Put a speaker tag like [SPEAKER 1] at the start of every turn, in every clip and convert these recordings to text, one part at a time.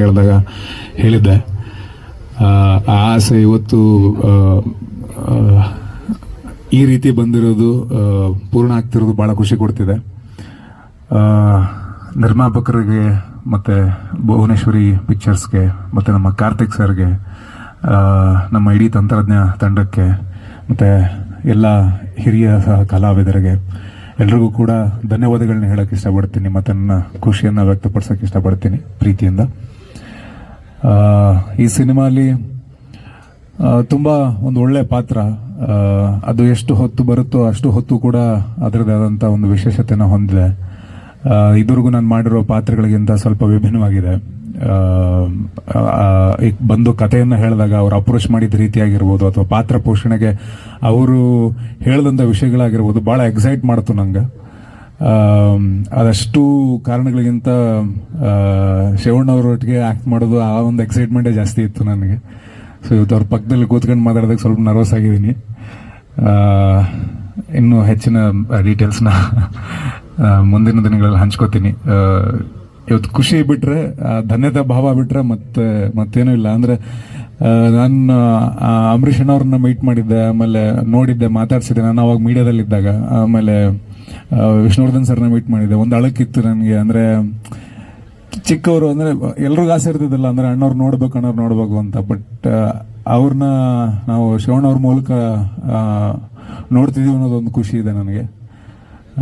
[SPEAKER 1] ಕೇಳಿದಾಗ ಹೇಳಿದ್ದೆ. ಆ ಆಸೆ ಇವತ್ತು ಈ ರೀತಿ ಬಂದಿರೋದು ಪೂರ್ಣ ಆಗ್ತಿರೋದು ಭಾಳ ಖುಷಿ ಕೊಡ್ತಿದೆ. ನಿರ್ಮಾಪಕರಿಗೆ ಮತ್ತು ಭುವನೇಶ್ವರಿ ಪಿಕ್ಚರ್ಸ್ಗೆ ಮತ್ತು ನಮ್ಮ ಕಾರ್ತಿಕ್ ಸರ್ಗೆ ನಮ್ಮ ಇಡೀ ತಂತ್ರಜ್ಞ ತಂಡಕ್ಕೆ ಮತ್ತು ಎಲ್ಲ ಹಿರಿಯ ಸಹ ಕಲಾವಿದರಿಗೆ ಎಲ್ರಿಗೂ ಕೂಡ ಧನ್ಯವಾದಗಳನ್ನ ಹೇಳಕ್ಕೆ ಇಷ್ಟಪಡ್ತೀನಿ, ಮತ್ತು ನನ್ನ ಖುಷಿಯನ್ನು ವ್ಯಕ್ತಪಡಿಸೋಕೆ ಇಷ್ಟಪಡ್ತೀನಿ ಪ್ರೀತಿಯಿಂದ. ಈ ಸಿನಿಮಾಲಿ ತುಂಬ ಒಂದು ಒಳ್ಳೆ ಪಾತ್ರ. ಅದು ಎಷ್ಟು ಹೊತ್ತು ಬರುತ್ತೋ ಅಷ್ಟು ಹೊತ್ತು ಕೂಡ ಅದರದೇ ಆದಂಥ ಒಂದು ವಿಶೇಷತೆನ ಹೊಂದಿದೆ. ಇದುವರೆಗೂ ನಾನು ಮಾಡಿರೋ ಪಾತ್ರಗಳಿಗಿಂತ ಸ್ವಲ್ಪ ವಿಭಿನ್ನವಾಗಿದೆ. ಈಗ ಬಂದು ಕಥೆಯನ್ನು ಹೇಳಿದಾಗ ಅವರು ಅಪ್ರೋಚ್ ಮಾಡಿದ ರೀತಿಯಾಗಿರ್ಬೋದು ಅಥವಾ ಪಾತ್ರ ಪೋಷಣೆಗೆ ಅವರು ಹೇಳಿದಂಥ ವಿಷಯಗಳಾಗಿರ್ಬೋದು ಭಾಳ ಎಕ್ಸೈಟ್ ಮಾಡ್ತು ನಂಗೆ. ಅದಷ್ಟು ಕಾರಣಗಳಿಗಿಂತ ಶಿವಣ್ಣ ಅವರೊಟ್ಟಿಗೆ ಆಕ್ಟ್ ಮಾಡೋದು ಆ ಒಂದು ಎಕ್ಸೈಟ್ಮೆಂಟೇ ಜಾಸ್ತಿ ಇತ್ತು ನನಗೆ. ಸೊ ಇವತ್ತು ಅವ್ರ ಪಕ್ಕದಲ್ಲಿ ಕೂತ್ಕೊಂಡು ಮಾತಾಡೋದಕ್ಕೆ ಸ್ವಲ್ಪ ನರ್ವಸ್ ಆಗಿದ್ದೀನಿ. ಇನ್ನೂ ಹೆಚ್ಚಿನ ಡೀಟೇಲ್ಸ್ನ ಮುಂದಿನ ದಿನಗಳಲ್ಲಿ ಹಂಚ್ಕೋತೀನಿ. ಇವತ್ತು ಖುಷಿ ಬಿಟ್ಟರೆ ಧನ್ಯತಾ ಭಾವ ಬಿಟ್ಟರೆ ಮತ್ತೆ, ಮತ್ತೇನೂ ಇಲ್ಲ. ಅಂದರೆ ನಾನು ಅಂಬರೀಷ್ ಅವ್ರನ್ನ ಮೀಟ್ ಮಾಡಿದ್ದೆ, ಆಮೇಲೆ ನೋಡಿದ್ದೆ, ಮಾತಾಡ್ಸಿದ್ದೆ ನಾನು ಅವಾಗ ಮೀಡಿಯಾದಲ್ಲಿದ್ದಾಗ ಆಮೇಲೆ ವಿಷ್ಣುವರ್ಧನ್ ಸರ್ನ ಮೀಟ್ ಮಾಡಿದ್ದೆ ಒಂದು ಅಳಕಿತ್ತು ನನಗೆ, ಅಂದರೆ ಚಿಕ್ಕವರು, ಅಂದರೆ ಎಲ್ರಿಗೂ ಆಸೆ ಇರ್ತಿದ್ದಲ್ಲ ಅಂದರೆ ಅಣ್ಣವ್ರು ನೋಡ್ಬೇಕು ಅಣ್ಣವ್ರು ನೋಡ್ಬೇಕು ಅಂತ. ಬಟ್ ಅವ್ರನ್ನ ನಾವು ಶಿವಣ್ಣ ಅವ್ರ ಮೂಲಕ ನೋಡ್ತಿದ್ದೀವಿ ಅನ್ನೋದೊಂದು ಖುಷಿ ಇದೆ ನನಗೆ.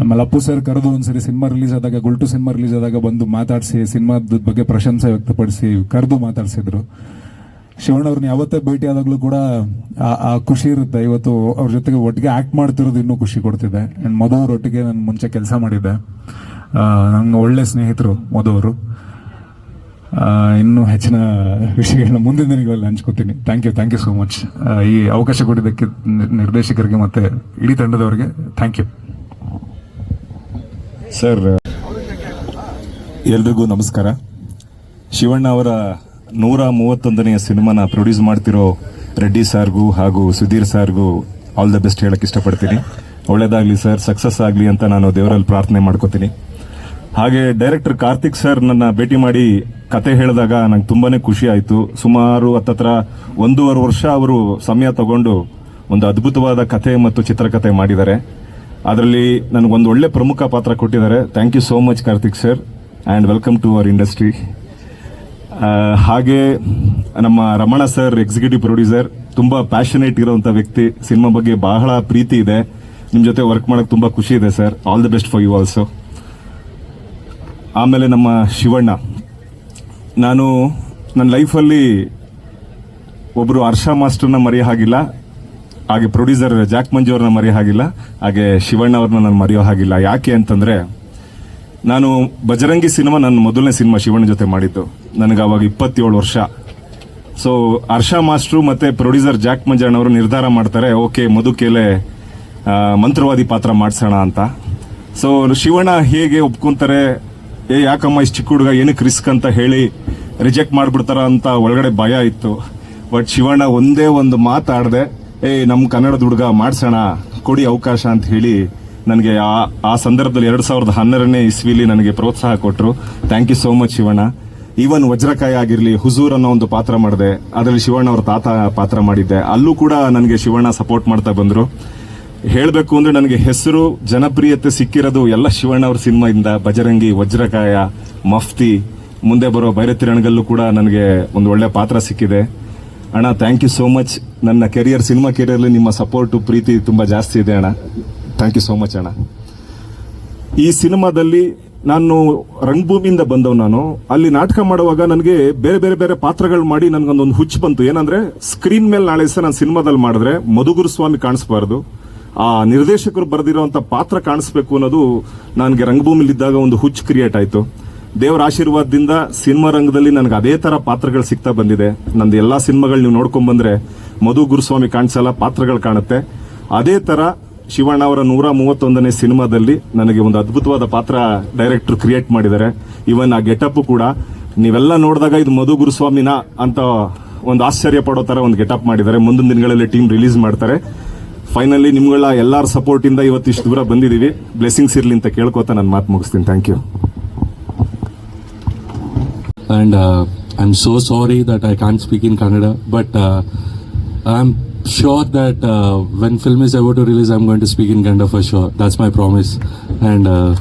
[SPEAKER 1] ಆಮೇಲೆ ಅಪ್ಪು ಸರ್ ಕರೆದು ಒಂದ್ಸರಿ ಸಿನಿಮಾ ರಿಲೀಸ್ ಆದಾಗ, ಗುಲ್ಟು ಸಿನಿಮಾ ರಿಲೀಸ್ ಆದಾಗ ಬಂದು ಮಾತಾಡಿಸಿ, ಸಿನಿಮಾದ ಬಗ್ಗೆ ಪ್ರಶಂಸೆ ವ್ಯಕ್ತಪಡಿಸಿ ಕರೆದು ಮಾತಾಡಿಸಿದ್ರು. ಶಿವಣ್ಣ ಅವ್ರನ್ನ ಯಾವತ್ತೇ ಭೇಟಿ ಆದಾಗಲೂ ಕೂಡ ಆ- ಖುಷಿ ಇರುತ್ತೆ. ಇವತ್ತು ಅವ್ರ ಜೊತೆಗೆ ಒಟ್ಟಿಗೆ ಆಕ್ಟ್ ಮಾಡ್ತಿರೋದು ಇನ್ನೂ ಖುಷಿ ಕೊಡ್ತಿದೆ. ಅಂಡ್ ಮಧು ಅವ್ರ ಒಟ್ಟಿಗೆ ನಾನು ಮುಂಚೆ ಕೆಲಸ ಮಾಡಿದ್ದೆ. ನಂಗೆ ಒಳ್ಳೆ ಸ್ನೇಹಿತರು ಮಧುವರು ಇನ್ನೂ ಹೆಚ್ಚಿನ ವಿಷಯಗಳನ್ನ ಮುಂದಿನ ದಿನಗಳಲ್ಲಿ ಹಂಚ್ಕೋತೀನಿ. Thank you thank you so much ಈ ಅವಕಾಶ ಕೊಟ್ಟಿದ್ದಕ್ಕೆ ನಿರ್ದೇಶಕರಿಗೆ ಮತ್ತೆ ಇಡೀ ತಂಡದವರಿಗೆ ಥ್ಯಾಂಕ್ ಯು
[SPEAKER 2] ಸರ್ ಎಲ್ರಿಗೂ ನಮಸ್ಕಾರ. ಶಿವಣ್ಣ ಅವರ ನೂರ ಮೂವತ್ತೊಂದನೆಯ ಸಿನಿಮಾನ ಪ್ರೊಡ್ಯೂಸ್ ಮಾಡ್ತಿರೋ ರೆಡ್ಡಿ ಸಾರ್ಗೂ ಹಾಗೂ ಸುಧೀರ್ ಸಾರ್ಗೂ ಆಲ್ ದ ಬೆಸ್ಟ್ ಹೇಳಕ್ ಇಷ್ಟಪಡ್ತೀನಿ. ಒಳ್ಳೇದಾಗ್ಲಿ ಸರ್ ಸಕ್ಸಸ್ ಆಗಲಿ ಅಂತ ನಾನು ದೇವರಲ್ಲಿ ಪ್ರಾರ್ಥನೆ ಮಾಡ್ಕೋತೀನಿ. ಹಾಗೆ ಡೈರೆಕ್ಟರ್ ಕಾರ್ತಿಕ್ ಸರ್ ನನ್ನ ಭೇಟಿ ಮಾಡಿ ಕತೆ ಹೇಳಿದಾಗ ನಂಗೆ ತುಂಬಾನೇ ಖುಷಿ ಆಯಿತು. ಸುಮಾರು ಹತ್ತತ್ರ ಒಂದೂವರೆ ವರ್ಷ ಅವರು ಸಮಯ ತಗೊಂಡು ಒಂದು ಅದ್ಭುತವಾದ ಕತೆ ಮತ್ತು ಚಿತ್ರಕಥೆ ಮಾಡಿದ್ದಾರೆ. ಅದರಲ್ಲಿ ನನಗೊಂದು ಒಳ್ಳೆ ಪ್ರಮುಖ ಪಾತ್ರ ಕೊಟ್ಟಿದ್ದಾರೆ. Thank you so much Karthik sir and welcome to our industry ಹಾಗೆ ನಮ್ಮ ರಮಣ ಸರ್ ಎಕ್ಸಿಕ್ಯೂಟಿವ್ ಪ್ರೊಡ್ಯೂಸರ್ ತುಂಬಾ ಪ್ಯಾಷನೇಟ್ ಇರುವಂತ ವ್ಯಕ್ತಿ. ಸಿನಿಮಾ ಬಗ್ಗೆ ಬಹಳ ಪ್ರೀತಿ ಇದೆ. ನಿಮ್ ಜೊತೆ ವರ್ಕ್ ಮಾಡಕ್ ತುಂಬಾ ಖುಷಿ ಇದೆ sir all the best for you also ಆಮೇಲೆ ನಮ್ಮ ಶಿವಣ್ಣ. ನಾನು ನನ್ನ ಲೈಫಲ್ಲಿ ಒಬ್ಬರು ಹರ್ಷ ಮಾಸ್ಟರ್ನ ಮರೆಯೋ ಹಾಗಿಲ್ಲ. ಹಾಗೆ ಪ್ರೊಡ್ಯೂಸರ್ ಜಾಕ್ ಮಂಜು ಅವ್ರನ್ನ ಮರೆಯೋ ಹಾಗಿಲ್ಲ. ಹಾಗೆ ಶಿವಣ್ಣ ಅವ್ರನ್ನ ನಾನು ಮರೆಯೋ ಹಾಗಿಲ್ಲ. ಯಾಕೆ ಅಂತಂದ್ರೆ ನಾನು ಬಜರಂಗಿ ಸಿನಿಮಾ ನನ್ನ ಮೊದಲನೇ ಸಿನಿಮಾ ಶಿವಣ್ಣ ಜೊತೆ ಮಾಡಿದ್ದು. ನನಗೆ ಅವಾಗ ಇಪ್ಪತ್ತೇಳು ವರ್ಷ. ಸೊ ಹರ್ಷ ಮಾಸ್ಟ್ರು ಮತ್ತೆ ಪ್ರೊಡ್ಯೂಸರ್ ಜಾಕ್ ಮಂಜಾಣ್ ಅವರು ನಿರ್ಧಾರ ಮಾಡ್ತಾರೆ, ಓಕೆ ಮಧುಕೇಲೆ ಮಂತ್ರವಾದಿ ಪಾತ್ರ ಮಾಡಿಸೋಣ ಅಂತ. ಸೊ ಶಿವಣ್ಣ ಹೇಗೆ ಒಪ್ಕೊಂತಾರೆ, ಏ, ಯಾಕಮ್ಮ ಇಷ್ಟು ಚಿಕ್ಕ ಹುಡುಗ, ಏನಕ್ಕೆ ರಿಸ್ಕ್ ಅಂತ ಹೇಳಿ ರಿಜೆಕ್ಟ್ ಮಾಡಿಬಿಡ್ತಾರ ಅಂತ ಒಳಗಡೆ ಭಯ ಇತ್ತು. ಬಟ್ ಶಿವಣ್ಣ ಒಂದೇ ಒಂದು ಮಾತಾಡದೆ, ಏ ನಮ್ಮ ಕನ್ನಡದ ಹುಡುಗ ಮಾಡಿಸೋಣ, ಕೊಡಿ ಅವಕಾಶ ಅಂತ ಹೇಳಿ ನನಗೆ ಆ ಆ ಸಂದರ್ಭದಲ್ಲಿ ಎರಡು ಸಾವಿರದ ಹನ್ನೆರಡನೇ ಇಸ್ವಿಲಿ ನನಗೆ ಪ್ರೋತ್ಸಾಹ ಕೊಟ್ಟರು thank you so much Shivanna. Even Vajrakaya ಆಗಿರಲಿ ಹುಜೂರ್ ಅನ್ನೋ ಒಂದು ಪಾತ್ರ ಮಾಡಿದೆ. ಅದರಲ್ಲಿ ಶಿವಣ್ಣ ಅವ್ರ ತಾತ ಪಾತ್ರ ಮಾಡಿದ್ದೆ. ಅಲ್ಲೂ ಕೂಡ ನನಗೆ ಶಿವಣ್ಣ ಸಪೋರ್ಟ್ ಮಾಡ್ತಾ ಬಂದರು. ಹೇಳಬೇಕು ಅಂದರೆ ನನಗೆ ಹೆಸರು, ಜನಪ್ರಿಯತೆ ಸಿಕ್ಕಿರೋದು ಎಲ್ಲ ಶಿವಣ್ಣ ಅವ್ರ ಸಿನಿಮಾದಿಂದ. ಬಜರಂಗಿ, ವಜ್ರಕಾಯ, ಮಫ್ತಿ, ಮುಂದೆ ಬರೋ ಬೈರತಿರಣಗಲ್ಲೂ ಕೂಡ ನನಗೆ ಒಂದು ಒಳ್ಳೆ ಪಾತ್ರ ಸಿಕ್ಕಿದೆ. ಅಣ್ಣ ಥ್ಯಾಂಕ್ ಯು ಸೋ ಮಚ್ ನನ್ನ ಕೆರಿಯರ್ ಸಿನಿಮಾ ಕೆರಿಯರ್ಲಿ ನಿಮ್ಮ ಸಪೋರ್ಟು ಪ್ರೀತಿ ತುಂಬ ಜಾಸ್ತಿ ಇದೆ ಅಣ್ಣ. ಥ್ಯಾಂಕ್ ಯು ಸೋ ಮಚ್ ಅಣ್ಣ. ಈ ಸಿನಿಮಾದಲ್ಲಿ ನಾನು ರಂಗಭೂಮಿಯಿಂದ ಬಂದವ್ ನಾನು. ಅಲ್ಲಿ ನಾಟಕ ಮಾಡುವಾಗ ನನಗೆ ಬೇರೆ ಬೇರೆ ಬೇರೆ ಪಾತ್ರಗಳು ಮಾಡಿ ನನಗೊಂದೊಂದು ಹುಚ್ಚು ಬಂತು. ಏನಂದ್ರೆ ಸ್ಕ್ರೀನ್ ಮೇಲೆ ನಾಳೆ ದಿವಸ ನಾನು ಸಿನಿಮಾದಲ್ಲಿ ಮಾಡಿದ್ರೆ ಮಧುಗುರು ಸ್ವಾಮಿ ಕಾಣಿಸ್ಬಾರ್ದು. ಆ ನಿರ್ದೇಶಕರು ಬರೆದಿರುವಂಥ ಪಾತ್ರ ಕಾಣಿಸ್ಬೇಕು ಅನ್ನೋದು ನನಗೆ ರಂಗಭೂಮಿಲಿದ್ದಾಗ ಒಂದು ಹುಚ್ಚು ಕ್ರಿಯೇಟ್ ಆಯಿತು. ದೇವರ ಆಶೀರ್ವಾದದಿಂದ ಸಿನಿಮಾ ರಂಗದಲ್ಲಿ ನನಗೆ ಅದೇ ತರ ಪಾತ್ರಗಳು ಸಿಗ್ತಾ ಬಂದಿದೆ. ನಂದು ಎಲ್ಲಾ ಸಿನಿಮಾಗಳು ನೀವು ನೋಡ್ಕೊಂಡ್ ಬಂದ್ರೆ ಮಧು ಗುರುಸ್ವಾಮಿ ಕಾಣಿಸಲ್ಲ, ಪಾತ್ರಗಳು ಕಾಣುತ್ತೆ. ಅದೇ ತರ ಶಿವಣ್ಣ ಅವರ ನೂರ ಮೂವತ್ತೊಂದನೇ ಸಿನಿಮಾದಲ್ಲಿ ನನಗೆ ಒಂದು ಅದ್ಭುತವಾದ ಪಾತ್ರ ಡೈರೆಕ್ಟರ್ ಕ್ರಿಯೇಟ್ ಮಾಡಿದ್ದಾರೆ. ಇವನ್ ಆ ಗೆಟಪ್ ಕೂಡ. ನೀವೆಲ್ಲ ನೋಡಿದಾಗ ಇದು ಮಧು ಗುರುಸ್ವಾಮಿನ ಅಂತ ಒಂದು ಆಶ್ಚರ್ಯ ಪಡೋ ತರ ಒಂದು ಗೆಟಪ್ ಮಾಡಿದ್ದಾರೆ. ಮುಂದಿನ ದಿನಗಳಲ್ಲಿ ಟೀಮ್ ರಿಲೀಸ್ ಮಾಡ್ತಾರೆ. ಫೈನಲಿ ನಿಮ್ಗಳ ಎಲ್ಲಾರ ಸಪೋರ್ಟ್ ಇಂದ ಇವತ್ತಿಷ್ಟು ದೂರ ಬಂದಿದೀವಿ. ಬ್ಲೆಸ್ಸಿಂಗ್ಸ್ ಇರಲಿ ಅಂತ ಕೇಳ್ಕೊತಾ ನನ್ನ ಮಾತು ಮುಗಿಸ್ತೀನಿ. Thank you
[SPEAKER 3] and am so sorry that I can speak in Kannada but I I'm sure that uh, when film is about to release, I'm going to speak in Kannada for sure. That's my promise. And uh,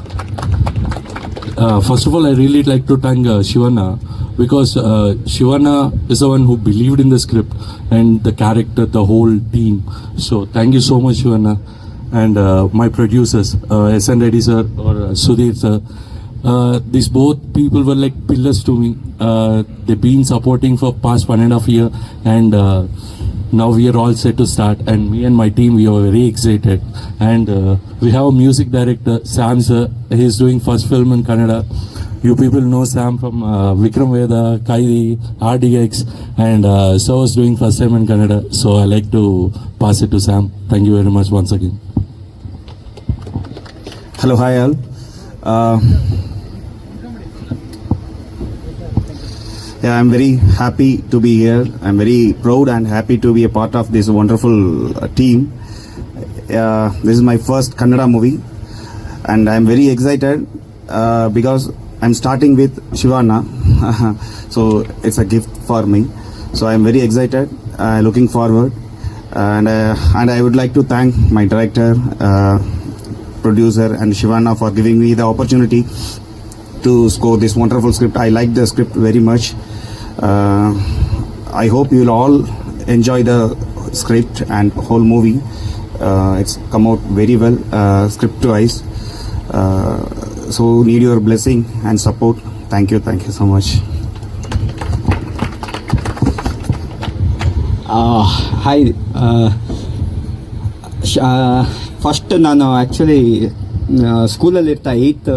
[SPEAKER 3] uh, first of all, I really like to thank uh, Shivana because uh, Shivana is the one who believed in the script and the character, the whole team. So thank you so much, Shivana. And uh, my producers, uh, SN Reddy sir or uh, Sudhir sir. Uh, these both people were like pillars to me. Uh, they've been supporting for past one and a half year, and uh, now we are all set to start. And me and my team, we are very excited. And uh, we have a music director, Sam sir. He's doing first film in Kannada. You people know Sam from uh, Vikram Veda, Kaidi, RDX, and uh, so was doing first time in Kannada. So I like to pass it to Sam. Thank you very much once again.
[SPEAKER 4] Hello, hi all. Uh, I'm very happy to be here. I'm very proud and happy to be a part of this wonderful uh, team. Uh, this is my first Kannada movie, and I'm very excited uh, because I'm starting with Shivana, so it's a gift for me. So I'm very excited, uh, looking forward, and uh, and I would like to thank my director. Uh, producer and Shivana for giving me the opportunity to score this wonderful script. I like the script very much. Uh, I hope you'll all enjoy the script and whole movie. Uh, it's come out very well, uh, script wise. Uh, so need your blessing and support. Thank you, thank you so much.
[SPEAKER 5] Hi first ನಾನು actually ಸ್ಕೂಲಲ್ಲಿ ಇರ್ತಾ eighth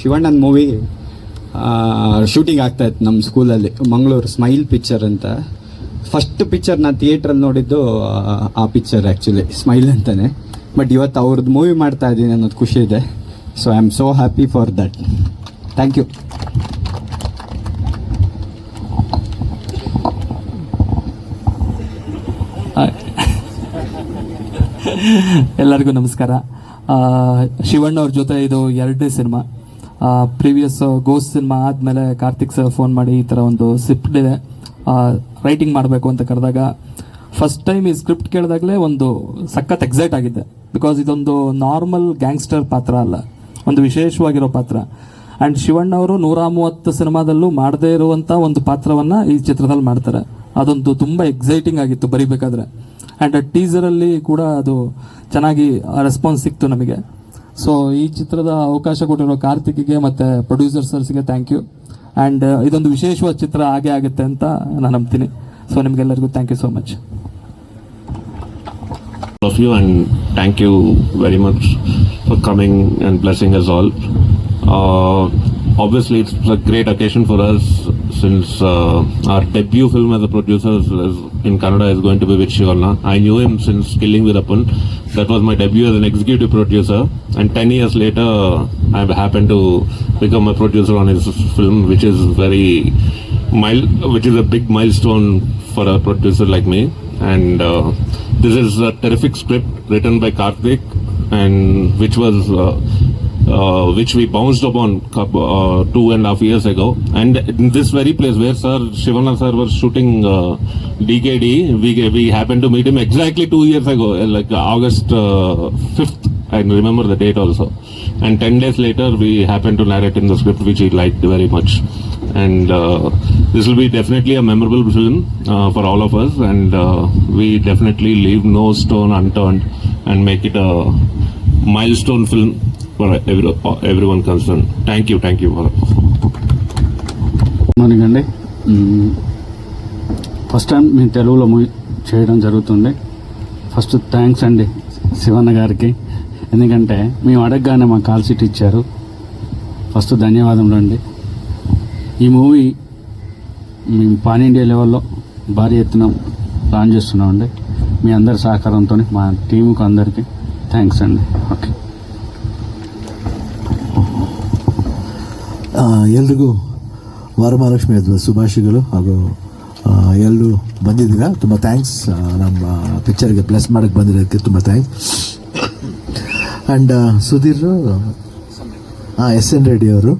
[SPEAKER 5] ಶಿವಣ್ಣನ movie shooting ಆಗ್ತಾ ಇತ್ತು ನಮ್ಮ ಸ್ಕೂಲಲ್ಲಿ Mangaluru. Smile picture ಅಂತ. First picture ನಾನು ಥಿಯೇಟ್ರಲ್ಲಿ ನೋಡಿದ್ದು ಆ, ಪಿಕ್ಚರ್ ಆ್ಯಕ್ಚುಲಿ ಸ್ಮೈಲ್ ಅಂತಲೇ ಬಟ್ ಇವತ್ತು ಅವ್ರದ್ದು ಮೂವಿ ಮಾಡ್ತಾ ಇದ್ದೀನಿ ಅನ್ನೋದು ಖುಷಿ ಇದೆ. So I am so happy for that thank you
[SPEAKER 6] ಎಲ್ಲರಿಗೂ ನಮಸ್ಕಾರ. ಶಿವಣ್ಣ ಅವ್ರ ಜೊತೆ ಇದು ಎರಡನೇ ಸಿನಿಮಾ. ಪ್ರೀವಿಯಸ್ ಗೋಸ್ ಸಿನಿಮಾ ಆದಮೇಲೆ ಕಾರ್ತಿಕ್ ಸರ್ ಫೋನ್ ಮಾಡಿ ಈ ಥರ ಒಂದು ಸ್ಕ್ರಿಪ್ಟ್ ಇದೆ. ರೈಟಿಂಗ್ ಮಾಡಬೇಕು ಅಂತ ಕರೆದಾಗ, ಫಸ್ಟ್ ಟೈಮ್ ಈ ಸ್ಕ್ರಿಪ್ಟ್ ಕೇಳಿದಾಗಲೇ ಒಂದು ಸಖತ್ ಎಕ್ಸೈಟ್ ಆಗಿದ್ದೆ. ಬಿಕಾಸ್ ಇದೊಂದು ನಾರ್ಮಲ್ ಗ್ಯಾಂಗ್ಸ್ಟರ್ ಪಾತ್ರ ಅಲ್ಲ. ಒಂದು ವಿಶೇಷವಾಗಿರೋ ಪಾತ್ರ. ಆ್ಯಂಡ್ ಶಿವಣ್ಣ ಅವರು ನೂರ ಮೂವತ್ತು ಸಿನಿಮಾದಲ್ಲೂ ಮಾಡದೇ ಇರುವಂಥ ಒಂದು ಪಾತ್ರವನ್ನು ಈ ಚಿತ್ರದಲ್ಲಿ ಮಾಡ್ತಾರೆ. ಅದೊಂದು ತುಂಬ ಎಕ್ಸೈಟಿಂಗ್ ಆಗಿತ್ತು ಬರಿಬೇಕಾದ್ರೆ. ಆ್ಯಂಡ್ ಟೀಸರಲ್ಲಿ ಕೂಡ ಅದು ಚೆನ್ನಾಗಿ ರೆಸ್ಪಾನ್ಸ್ ಸಿಕ್ತು ನಮಗೆ. ಸೊ ಈ ಚಿತ್ರದ ಅವಕಾಶ ಕೊಟ್ಟಿರೋ ಕಾರ್ತಿಕ್ಗೆ ಮತ್ತು ಪ್ರೊಡ್ಯೂಸರ್ ಸರ್ಸ್ಗೆ ಥ್ಯಾಂಕ್ ಯು ಆ್ಯಂಡ್ ಇದೊಂದು ವಿಶೇಷವಾದ ಚಿತ್ರ ಹಾಗೆ ಆಗುತ್ತೆ ಅಂತ ನಾನು ನಂಬ್ತೀನಿ. ಸೊ ನಿಮಗೆಲ್ಲರಿಗೂ thank you so much
[SPEAKER 7] of you and thank you very much for coming and blessing us all. Uh, obviously, it's a great occasion us since uh, our debut film as a producer is, is in Canada is going to be with Shivalna. I knew him since Killing with. That was my debut as an executive producer, and 10 years later, I happened to become a producer on his film, which is very mile, which is a big milestone for a producer like me. And uh, this is a terrific script written by Karthik, and which was uh, uh, which we bounced upon coup- uh, two and a half years ago. And in this very place where Sir Shivana Sir was shooting uh, DKD, we we happened to meet him exactly two years ago, uh, like August uh, fifth. I remember the date also. And ten days later, we happened to narrate in the script, which he liked very much. And uh, this will be definitely a memorable film uh, for all of us. And uh, we definitely leave no stone unturned and make it a milestone film every every everyone concerned. Thank you thank you For,
[SPEAKER 8] morning అండి. First time మేము తెలుగులో movie చేయడం జరుగుతుంది. First thanks అండి శివన్న గారికి. ఎందుకంటే మేము అడగగానే మా కాల్ సీట్ ఇచ్చారు. ఫస్ట్ ధన్యవాదములు అండి ఈ మూవీ మేము పాన్ ఇండియా లెవెల్లో భారీ ఎత్తున ప్లాన్ చేస్తున్నామండి. మీ అందరి సహకారంతో మా టీముకు అందరికీ థ్యాంక్స్ అండి. ఓకే.
[SPEAKER 9] ಎಲ್ರಿಗೂ ವರಮಹಾಲಕ್ಷ್ಮಿ ಶುಭಾಶಯಗಳು ಹಾಗೂ ಎಲ್ಲರೂ ಬಂದಿದ್ದೀರಾ? ತುಂಬ ಥ್ಯಾಂಕ್ಸ್ ನಮ್ಮ ಪಿಕ್ಚರ್ಗೆ ಪ್ಲಸ್ ಮಾಡೋಕ್ಕೆ ಬಂದಿರೋದಕ್ಕೆ ತುಂಬ ಥ್ಯಾಂಕ್ಸ್ ಆ್ಯಂಡ್ ಸುಧೀರ್ ಹಾಂ ಎಸ್ ಎನ್ ರೆಡ್ಡಿ ಅವರು.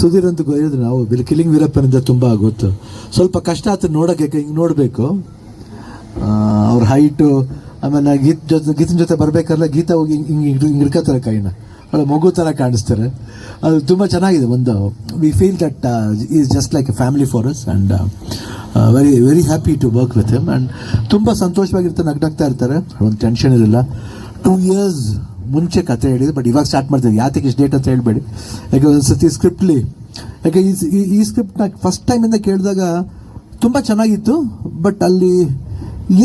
[SPEAKER 9] ಸುಧೀರ್ ಅಂತ ಗೊತ್ತಿದ್ರು ನಾವು ಬಿಲ್ ಕಿಲಿಂಗ್ ವೀರಪ್ಪನಿಂದ ತುಂಬ ಗೊತ್ತು. ಸ್ವಲ್ಪ ಕಷ್ಟ ಆಯ್ತು ನೋಡೋಕ್ಕೆ ಹಿಂಗೆ ನೋಡಬೇಕು. ಅವ್ರ ಹೈಟು ಆಮೇಲೆ ಗೀತ್ ಜೊತೆ, ಗೀತನ ಜೊತೆ ಬರಬೇಕಲ್ಲ, ಗೀತ ಹಿಂಗೆ ಹಿಂಗೆ ಹಿಂಗೆ ಹಿಡ್ಕೋತಾರೆ ಕೈನ. ಅವಳ ಮಗು ಥರ ಕಾಣಿಸ್ತಾರೆ. ಅದು ತುಂಬ ಚೆನ್ನಾಗಿದೆ. ಒಂದು we feel that is just like a family for us and very very happy to work with him and ತುಂಬ ಸಂತೋಷವಾಗಿರ್ತಾರೆ ನಗ್ನಾಗ್ತಾ ಇರ್ತಾರೆ. ಒಂದು ಟೆನ್ಷನ್ ಇರಲಿಲ್ಲ ಟೂ ಇಯರ್ಸ್ ಮುಂಚೆ ಕತೆ ಹೇಳಿದೆ ಬಟ್ ಇವಾಗ ಸ್ಟಾರ್ಟ್ ಮಾಡ್ತೀವಿ ಯಾತಕ್ಕೆ ಇಷ್ಟು ಡೇಟ್ ಅಂತ ಹೇಳಬೇಡಿ. ಯಾಕೆ ಒಂದು ಸತಿ ಸ್ಕ್ರಿಪ್ಟ್ಲಿ ಯಾಕೆ ಈ- ಈ ಸ್ಕ್ರಿಪ್ಟ್ನ ಫಸ್ಟ್ ಟೈಮಿಂದ ಕೇಳಿದಾಗ ತುಂಬ ಚೆನ್ನಾಗಿತ್ತು ಬಟ್ ಅಲ್ಲಿ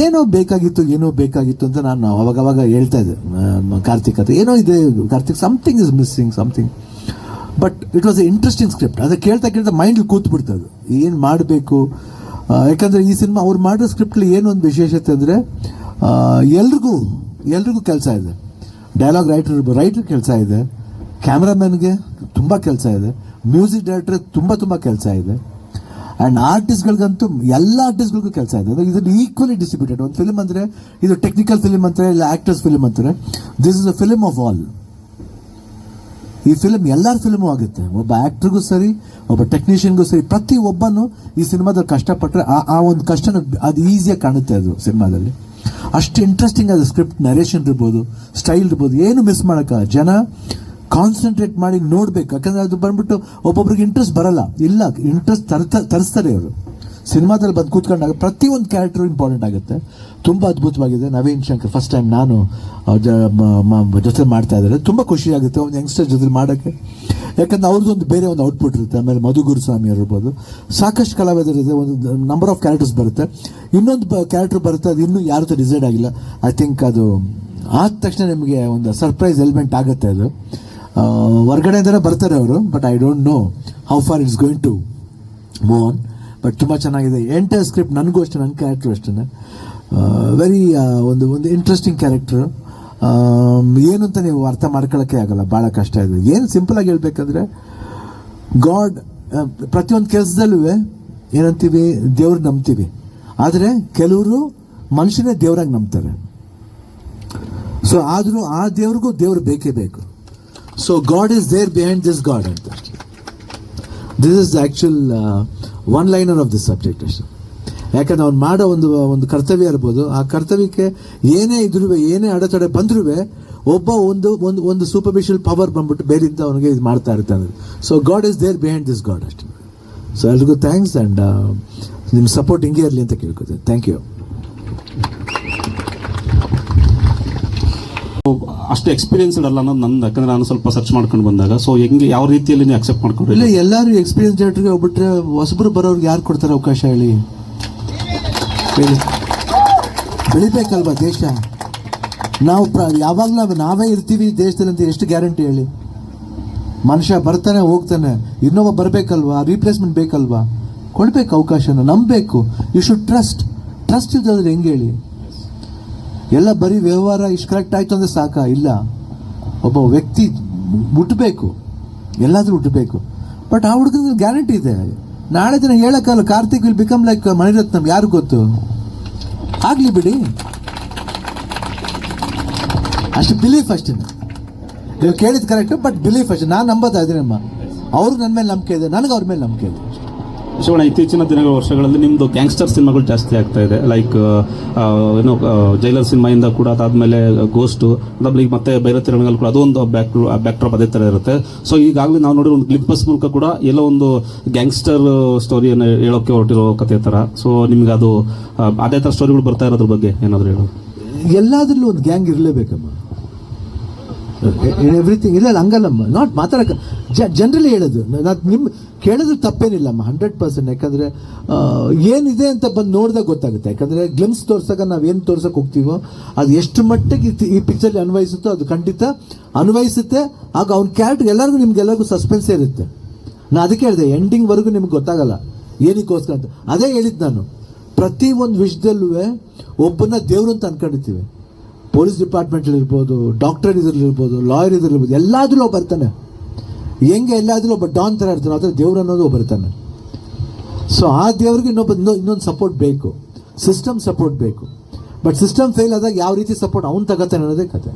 [SPEAKER 9] ಏನೋ ಬೇಕಾಗಿತ್ತು ಏನೋ ಬೇಕಾಗಿತ್ತು ಅಂತ ನಾನು ಅವಾಗ ಅವಾಗ ಹೇಳ್ತಾ ಇದ್ದೆ. ಕಾರ್ತಿಕ್ ಹತ್ರ. ಏನೋ ಇದೆ, Karthik something is missing something but it was a interesting script ಅದು ಕೇಳ್ತಾ ಕೇಳ್ತಾ ಮೈಂಡ್ ಕೂತ್ ಅದು. ಏನು ಮಾಡಬೇಕು? ಯಾಕಂದರೆ ಈ ಸಿನಿಮಾ ಅವ್ರು ಮಾಡಿರೋ ಸ್ಕ್ರಿಪ್ಟ್ಲಿ ಏನೊಂದು ವಿಶೇಷತೆ ಅಂದರೆ ಎಲ್ರಿಗೂ ಎಲ್ರಿಗೂ ಕೆಲಸ ಇದೆ. ಡೈಲಾಗ್ ರೈಟರ್ ರೈಟರ್ ಕೆಲಸ ಇದೆ. ಕ್ಯಾಮ್ರಾಮನ್ಗೆ ತುಂಬ ಕೆಲಸ ಇದೆ. ಮ್ಯೂಸಿಕ್ ಡೈರೆಕ್ಟರ್ ತುಂಬ ತುಂಬ ಕೆಲಸ ಇದೆ. ಆ್ಯಂಡ್ ಆರ್ಟಿಸ್ಟ್ಗಳಿಗಂತೂ ಎಲ್ಲ ಆರ್ಟಿಸ್ಟ್ಗಳಿಗೂ ಕೆಲಸ ಇದೆ. ಇದನ್ನು ಈಕ್ವಲಿ ಡಿಸ್ಟ್ರಿಬ್ಯೂಟೆಡ್ ಒಂದು ಫಿಲ್ಮ್ ಅಂದರೆ, ಇದು ಟೆಕ್ನಿಕಲ್ ಫಿಲ್ಮ್ ಅಂತಾರೆ ಇಲ್ಲ ಆ್ಯಕ್ಟರ್ಸ್ ಫಿಲ್ಮ್ ಅಂತಾರೆ this is a film of all ಈ ಫಿಲ್ಮ್ ಎಲ್ಲರ ಫಿಲ್ಮು ಆಗುತ್ತೆ. ಒಬ್ಬ ಆ್ಯಕ್ಟ್ರಿಗೂ ಸರಿ, ಒಬ್ಬ ಟೆಕ್ನಿಷಿಯನ್ಗೂ ಸರಿ, ಪ್ರತಿ ಒಬ್ಬನು ಈ ಸಿನಿಮಾದಲ್ಲಿ ಕಷ್ಟಪಟ್ಟರೆ ಆ ಆ ಒಂದು ಕಷ್ಟನ ಅದು ಈಸಿಯಾಗಿ ಕಾಣುತ್ತೆ ಅದು ಸಿನಿಮಾದಲ್ಲಿ. ಅಷ್ಟು ಇಂಟ್ರೆಸ್ಟಿಂಗ್ ಅದು ಸ್ಕ್ರಿಪ್ಟ್ ನರೇಷನ್ ಇರ್ಬೋದು ಸ್ಟೈಲ್ ಇರ್ಬೋದು, ಏನು ಮಿಸ್ ಮಾಡೋಕ್ಕ. ಜನ ಕಾನ್ಸಂಟ್ರೇಟ್ ಮಾಡಿ ನೋಡ್ಬೇಕು. ಯಾಕಂದ್ರೆ ಅದು ಬಂದ್ಬಿಟ್ಟು ಒಬ್ಬೊಬ್ರಿಗೆ ಇಂಟ್ರೆಸ್ಟ್ ಬರಲ್ಲ. ಇಲ್ಲ ಇಂಟ್ರೆಸ್ಟ್ ತರ್ತ, ತರಿಸ್ತಾರೆ ಅವರು ಸಿನಿಮಾದಲ್ಲಿ ಬಂದು ಕೂತ್ಕೊಂಡಾಗ ಪ್ರತಿಯೊಂದು ಕ್ಯಾರೆಕ್ಟರ್ ಇಂಪಾರ್ಟೆಂಟ್ ಆಗುತ್ತೆ. ತುಂಬ ಅದ್ಭುತವಾಗಿದೆ. ನವೀನ್ ಶಂಕರ್ ಫಸ್ಟ್ ಟೈಮ್ ನಾನು ಜೊತೆ ಮಾಡ್ತಾ ಇದ್ದಾರೆ. ತುಂಬ ಖುಷಿ ಆಗುತ್ತೆ ಒಂದು ಯಂಗ್ಸ್ಟರ್ ಜೊತೆ ಮಾಡೋಕ್ಕೆ. ಯಾಕಂದ್ರೆ ಅವ್ರದ್ದು ಒಂದು ಬೇರೆ ಒಂದು ಔಟ್ಪುಟ್ ಇರುತ್ತೆ. ಆಮೇಲೆ ಮಧು ಗುರುಸ್ವಾಮಿ ಇರ್ಬೋದು ಸಾಕಷ್ಟು ಕಲಾವಿದರಿದೆ. ಒಂದು ನಂಬರ್ ಆಫ್ ಕ್ಯಾರೆಕ್ಟರ್ಸ್ ಬರುತ್ತೆ. ಇನ್ನೊಂದು ಕ್ಯಾರೆಕ್ಟರ್ ಬರುತ್ತೆ. ಅದು ಇನ್ನೂ ಯಾರದ್ದು ಡಿಸೈಡ್ ಆಗಿಲ್ಲ. ಐ ಥಿಂಕ್ ಅದು ಆದ ತಕ್ಷಣ ನಿಮಗೆ ಒಂದು ಸರ್ಪ್ರೈಸ್ ಎಲಿಮೆಂಟ್ ಆಗುತ್ತೆ ಅದು. ಅಂದರೆ ಬರ್ತಾರೆ ಅವರು but I don't know how far it's going to move on but ತುಂಬ ಚೆನ್ನಾಗಿದೆ. ಎಂಟರ್ ಸ್ಕ್ರಿಪ್ಟ್ ನನಗೂ ಅಷ್ಟೇ ನನ್ನ ಕ್ಯಾರೆಕ್ಟರ್ ಅಷ್ಟೇ. ವೆರಿ ಒಂದು ಒಂದು ಇಂಟ್ರೆಸ್ಟಿಂಗ್ ಕ್ಯಾರೆಕ್ಟರ್ ಏನು ಅಂತ ನೀವು ಅರ್ಥ ಮಾಡ್ಕೊಳ್ಳೋಕ್ಕೆ ಆಗಲ್ಲ ಭಾಳ ಕಷ್ಟ ಇದೆ. ಏನು ಸಿಂಪಲಾಗಿ ಹೇಳ್ಬೇಕಂದ್ರೆ ಗಾಡ್ ಪ್ರತಿಯೊಂದು ಕೆಲಸದಲ್ಲೂ ಏನಂತೀವಿ? ದೇವ್ರು ನಂಬ್ತೀವಿ. ಆದರೆ ಕೆಲವರು ಮನುಷ್ಯನೇ ದೇವ್ರಾಗಿ ನಂಬ್ತಾರೆ. ಸೊ ಆದರೂ ಆ ದೇವ್ರಿಗೂ ದೇವ್ರು ಬೇಕೇ ಬೇಕು. So God is there behind this God This this is actual one liner of this subject ಅಷ್ಟೇ ಯಾಕಂದ್ರೆ ಅವ್ನು ಮಾಡೋ ಒಂದು ಒಂದು ಕರ್ತವ್ಯ ಇರ್ಬೋದು. ಆ ಕರ್ತವ್ಯಕ್ಕೆ ಏನೇ ಇದ್ರೂ ಏನೇ ಅಡೆತಡೆ ಬಂದ್ರೂ ಒಬ್ಬ ಒಂದು ಒಂದು ಒಂದು ಸೂಪರ್ಫಿಷಿಯಲ್ ಪವರ್ ಬಂದ್ಬಿಟ್ಟು ಬೇರಿಂದ ಅವನಿಗೆ ಇದು ಮಾಡ್ತಾ ಇರ್ತಾನೆ so God is there behind this God ಅಷ್ಟೇ. ಸೊ ಎಲ್ರಿಗೂ ಥ್ಯಾಂಕ್ಸ್ ಆ್ಯಂಡ್ ನಿಮ್ಮ ಸಪೋರ್ಟ್ ಹಿಂಗೆ ಇರಲಿ ಅಂತ ಕೇಳ್ಕೊತೀನಿ. ಥ್ಯಾಂಕ್ ಯು
[SPEAKER 10] ಅಷ್ಟು ಎಕ್ಸ್ಪೀರಿಯನ್ಸ್ಡ್ ಅಲ್ಲ ಅನ್ನೋದು ನನ್ನ ಯಾಕಂದ್ರೆ ನಾನು ಸ್ವಲ್ಪ ಸರ್ಚ್ ಮಾಡ್ಕೊಂಡು ಬಂದಾಗ. ಸೊ ಹೆಂಗೆ, ಯಾವ ರೀತಿಯಲ್ಲಿ ನೀವು ಅಕ್ಸೆಪ್ಟ್ ಮಾಡ್ಕೊಂಡ್ರಿ?
[SPEAKER 9] ಇಲ್ಲ, ಎಲ್ಲರೂ ಎಕ್ಸ್ಪೀರಿಯನ್ಸ್ ಡೈರೆಕ್ಟರ್ಗೆ ಹೋಗ್ಬಿಟ್ರೆ ಹೊಸಬ್ರು ಬರೋರ್ಗೆ ಯಾರು ಕೊಡ್ತಾರೆ ಅವಕಾಶ ಹೇಳಿ? ಬೆಳಿಬೇಕಲ್ವಾ ದೇಶ? ನಾವು ಪ್ರ, ಯಾವಾಗಲೂ ನಾವು, ನಾವೇ ಇರ್ತೀವಿ ದೇಶದಲ್ಲಿ ಅಂತ ಎಷ್ಟು ಗ್ಯಾರಂಟಿ ಹೇಳಿ. ಮನುಷ್ಯ ಬರ್ತಾನೆ, ಹೋಗ್ತಾನೆ. ಇನ್ನೊಬ್ಬ ಬರಬೇಕಲ್ವಾ? ರೀಪ್ಲೇಸ್ಮೆಂಟ್ ಬೇಕಲ್ವಾ? ಕೊಡಬೇಕು ಅವಕಾಶನ, ನಂಬಬೇಕು. ಯು ಶುಡ್ ಟ್ರಸ್ಟ್ ಟ್ರಸ್ಟ್ ಇದ್ದಾದ್ರೆ ಹೆಂಗೆ ಹೇಳಿ? ಎಲ್ಲ ಬರೀ ವ್ಯವಹಾರ ಇಷ್ಟು ಕರೆಕ್ಟ್ ಆಯ್ತು ಅಂದ್ರೆ ಸಾಕ? ಇಲ್ಲ. ಒಬ್ಬ ವ್ಯಕ್ತಿ ಮುಟ್ಟಬೇಕು ಎಲ್ಲಾದರೂ ಹುಟ್ಟಬೇಕು ಬಟ್ ಆ ಹುಡುಗನ ಗ್ಯಾರಂಟಿ ಇದೆ. ನಾಳೆ ದಿನ ಹೇಳಕ್ಕಲ್ಲ Karthik will become like Maniratnam. ಯಾರು ಗೊತ್ತು? ಆಗಲಿ ಬಿಡಿ. ಅಷ್ಟು ಬಿಲೀಫ್ ಅಷ್ಟೇ ನೀವು ಕೇಳಿದ್ ಕರೆಕ್ಟ್ ಬಟ್ ಬಿಲೀಫ್ ಅಷ್ಟೇ ನಾನು ನಂಬೋದಾದ್ರೆ ಅಮ್ಮ ಅವ್ರಿಗೆ ನನ್ನ ಮೇಲೆ ನಂಬಿಕೆ ಇದೆ. ನನಗೆ ಅವ್ರ ಮೇಲೆ ನಂಬಿಕೆ ಇದೆ.
[SPEAKER 10] ಶಿವಣ್ಣ, ಇತ್ತೀಚಿನ ದಿನಗಳ ವರ್ಷಗಳಲ್ಲಿ ನಿಮ್ಮದು ಗ್ಯಾಂಗ್ಸ್ಟರ್ ಸಿನಿಮಾಗಳು ಜಾಸ್ತಿ ಆಗ್ತಾ ಇದೆ. ಲೈಕ್ ಏನೋ ಜೈಲರ್ ಸಿನಿಮಾಯಿಂದ ಕೂಡ ಅದಾದಮೇಲೆ ಗೋಸ್ಟು ಅದಾದ್ಮೇಲೆ ಈಗ ಮತ್ತೆ ಬೈರತಿ ರಂಗಲ್ಲಿ ಕೂಡ ಅದೊಂದು ಬ್ಯಾಕ್ ಬ್ಯಾಕ್ ಡ್ರಾಪ್ ಅದೇ ಥರ ಇರುತ್ತೆ. ಸೊ ಈಗಾಗಲೇ ನಾವು ನೋಡಿರೋ ಒಂದು ಗ್ಲಿಂಪಸ್ ಮೂಲಕ ಕೂಡ ಎಲ್ಲೋ ಒಂದು ಗ್ಯಾಂಗ್ಸ್ಟರ್ ಸ್ಟೋರಿಯನ್ನು ಹೇಳೋಕ್ಕೆ ಹೊರಟಿರೋ ಕಥೆ ಥರ ಸೊ ನಿಮ್ಗೆ ಅದು ಅದೇ ಥರ ಸ್ಟೋರಿಗಳು ಬರ್ತಾ ಇರೋದ್ರ ಬಗ್ಗೆ ಏನಾದರೂ ಹೇಳೋದು?
[SPEAKER 9] ಎಲ್ಲಾದ್ರಲ್ಲೂ ಒಂದು ಗ್ಯಾಂಗ್ ಇರಲೇಬೇಕಮ್ಮ. ಎವ್ರಿಥಿಂಗ್ ಇಲ್ಲ ಹಂಗಲ್ಲಮ್ಮ ನಾಟ್ ಮಾತಾಡಕ್ಕೆ ಜನರಲಿ ಹೇಳೋದು. ನಾನು ನಿಮ್ಮ ಕೇಳಿದ್ರೆ ತಪ್ಪೇನಿಲ್ಲಮ್ಮ. ಹಂಡ್ರೆಡ್ ಪರ್ಸೆಂಟ್ ಯಾಕಂದರೆ ಏನಿದೆ ಅಂತ ಬಂದು ನೋಡಿದಾಗ ಗೊತ್ತಾಗುತ್ತೆ. ಯಾಕಂದರೆ ಗ್ಲಿಮ್ಸ್ ತೋರ್ಸಾಗ ನಾವು ಏನು ತೋರ್ಸೋಕೆ ಹೋಗ್ತೀವೋ, ಅದು ಎಷ್ಟು ಮಟ್ಟಿಗೆ ಈ- ಈ ಪಿಕ್ಚರ್ಲಿ ಅನ್ವಯಿಸುತ್ತೋ ಅದು ಖಂಡಿತ ಅನ್ವಯಿಸುತ್ತೆ. ಆಗ ಅವ್ನ ಕ್ಯಾರೆಕ್ಟರ್ ಎಲ್ಲರಿಗೂ ನಿಮ್ಗೆಲ್ಲರಿಗೂ ಸಸ್ಪೆನ್ಸ್ ಇರುತ್ತೆ. ನಾನು ಅದಕ್ಕೆ ಹೇಳಿದೆ ಎಂಡಿಂಗ್ವರೆಗೂ ನಿಮ್ಗೆ ಗೊತ್ತಾಗಲ್ಲ. ಏನಕ್ಕೋಸ್ಕರ ಅಂತ. ಅದೇ ಹೇಳಿದ್ದು ನಾನು. ಪ್ರತಿ ಒಂದು ವಿಷಯದಲ್ಲೂ ಒಬ್ಬನ ದೇವ್ರು ಅಂತ ಅನ್ಕೊಂಡಿರ್ತೀವಿ. ಪೊಲೀಸ್ ಡಿಪಾರ್ಟ್ಮೆಂಟ್ ಇರ್ಬೋದು, ಡಾಕ್ಟರ್ ಇದ್ರಲ್ಲಿರ್ಬೋದು ಲಾಯರ್ ಇದ್ರಲ್ಲಿರ್ಬೋದು ಎಲ್ಲಾದ್ರೂ ಒಬ್ಬ ಬರ್ತಾನೆ ಹೆಂಗೆ ಎಲ್ಲಾದ್ರೂ ಒಬ್ಬ ಡಾನ್ ಥರ ಇರ್ತಾನೆ ಆದರೆ ದೇವ್ರು ಅನ್ನೋದು ಬರ್ತಾನೆ ಸೊ ಆ ದೇವ್ರಿಗೆ ಇನ್ನೊಬ್ಬ ಇನ್ನೊ- ಇನ್ನೊಂದು ಸಪೋರ್ಟ್ ಬೇಕು. ಸಿಸ್ಟಮ್ ಸಪೋರ್ಟ್ ಬೇಕು. ಬಟ್ ಸಿಸ್ಟಮ್ ಫೇಲ್ ಆದಾಗ ಯಾವ ರೀತಿ ಸಪೋರ್ಟ್ ಅವ್ನು ತಗೋತಾನೆ ಅನ್ನೋದೇ ಕತೆ.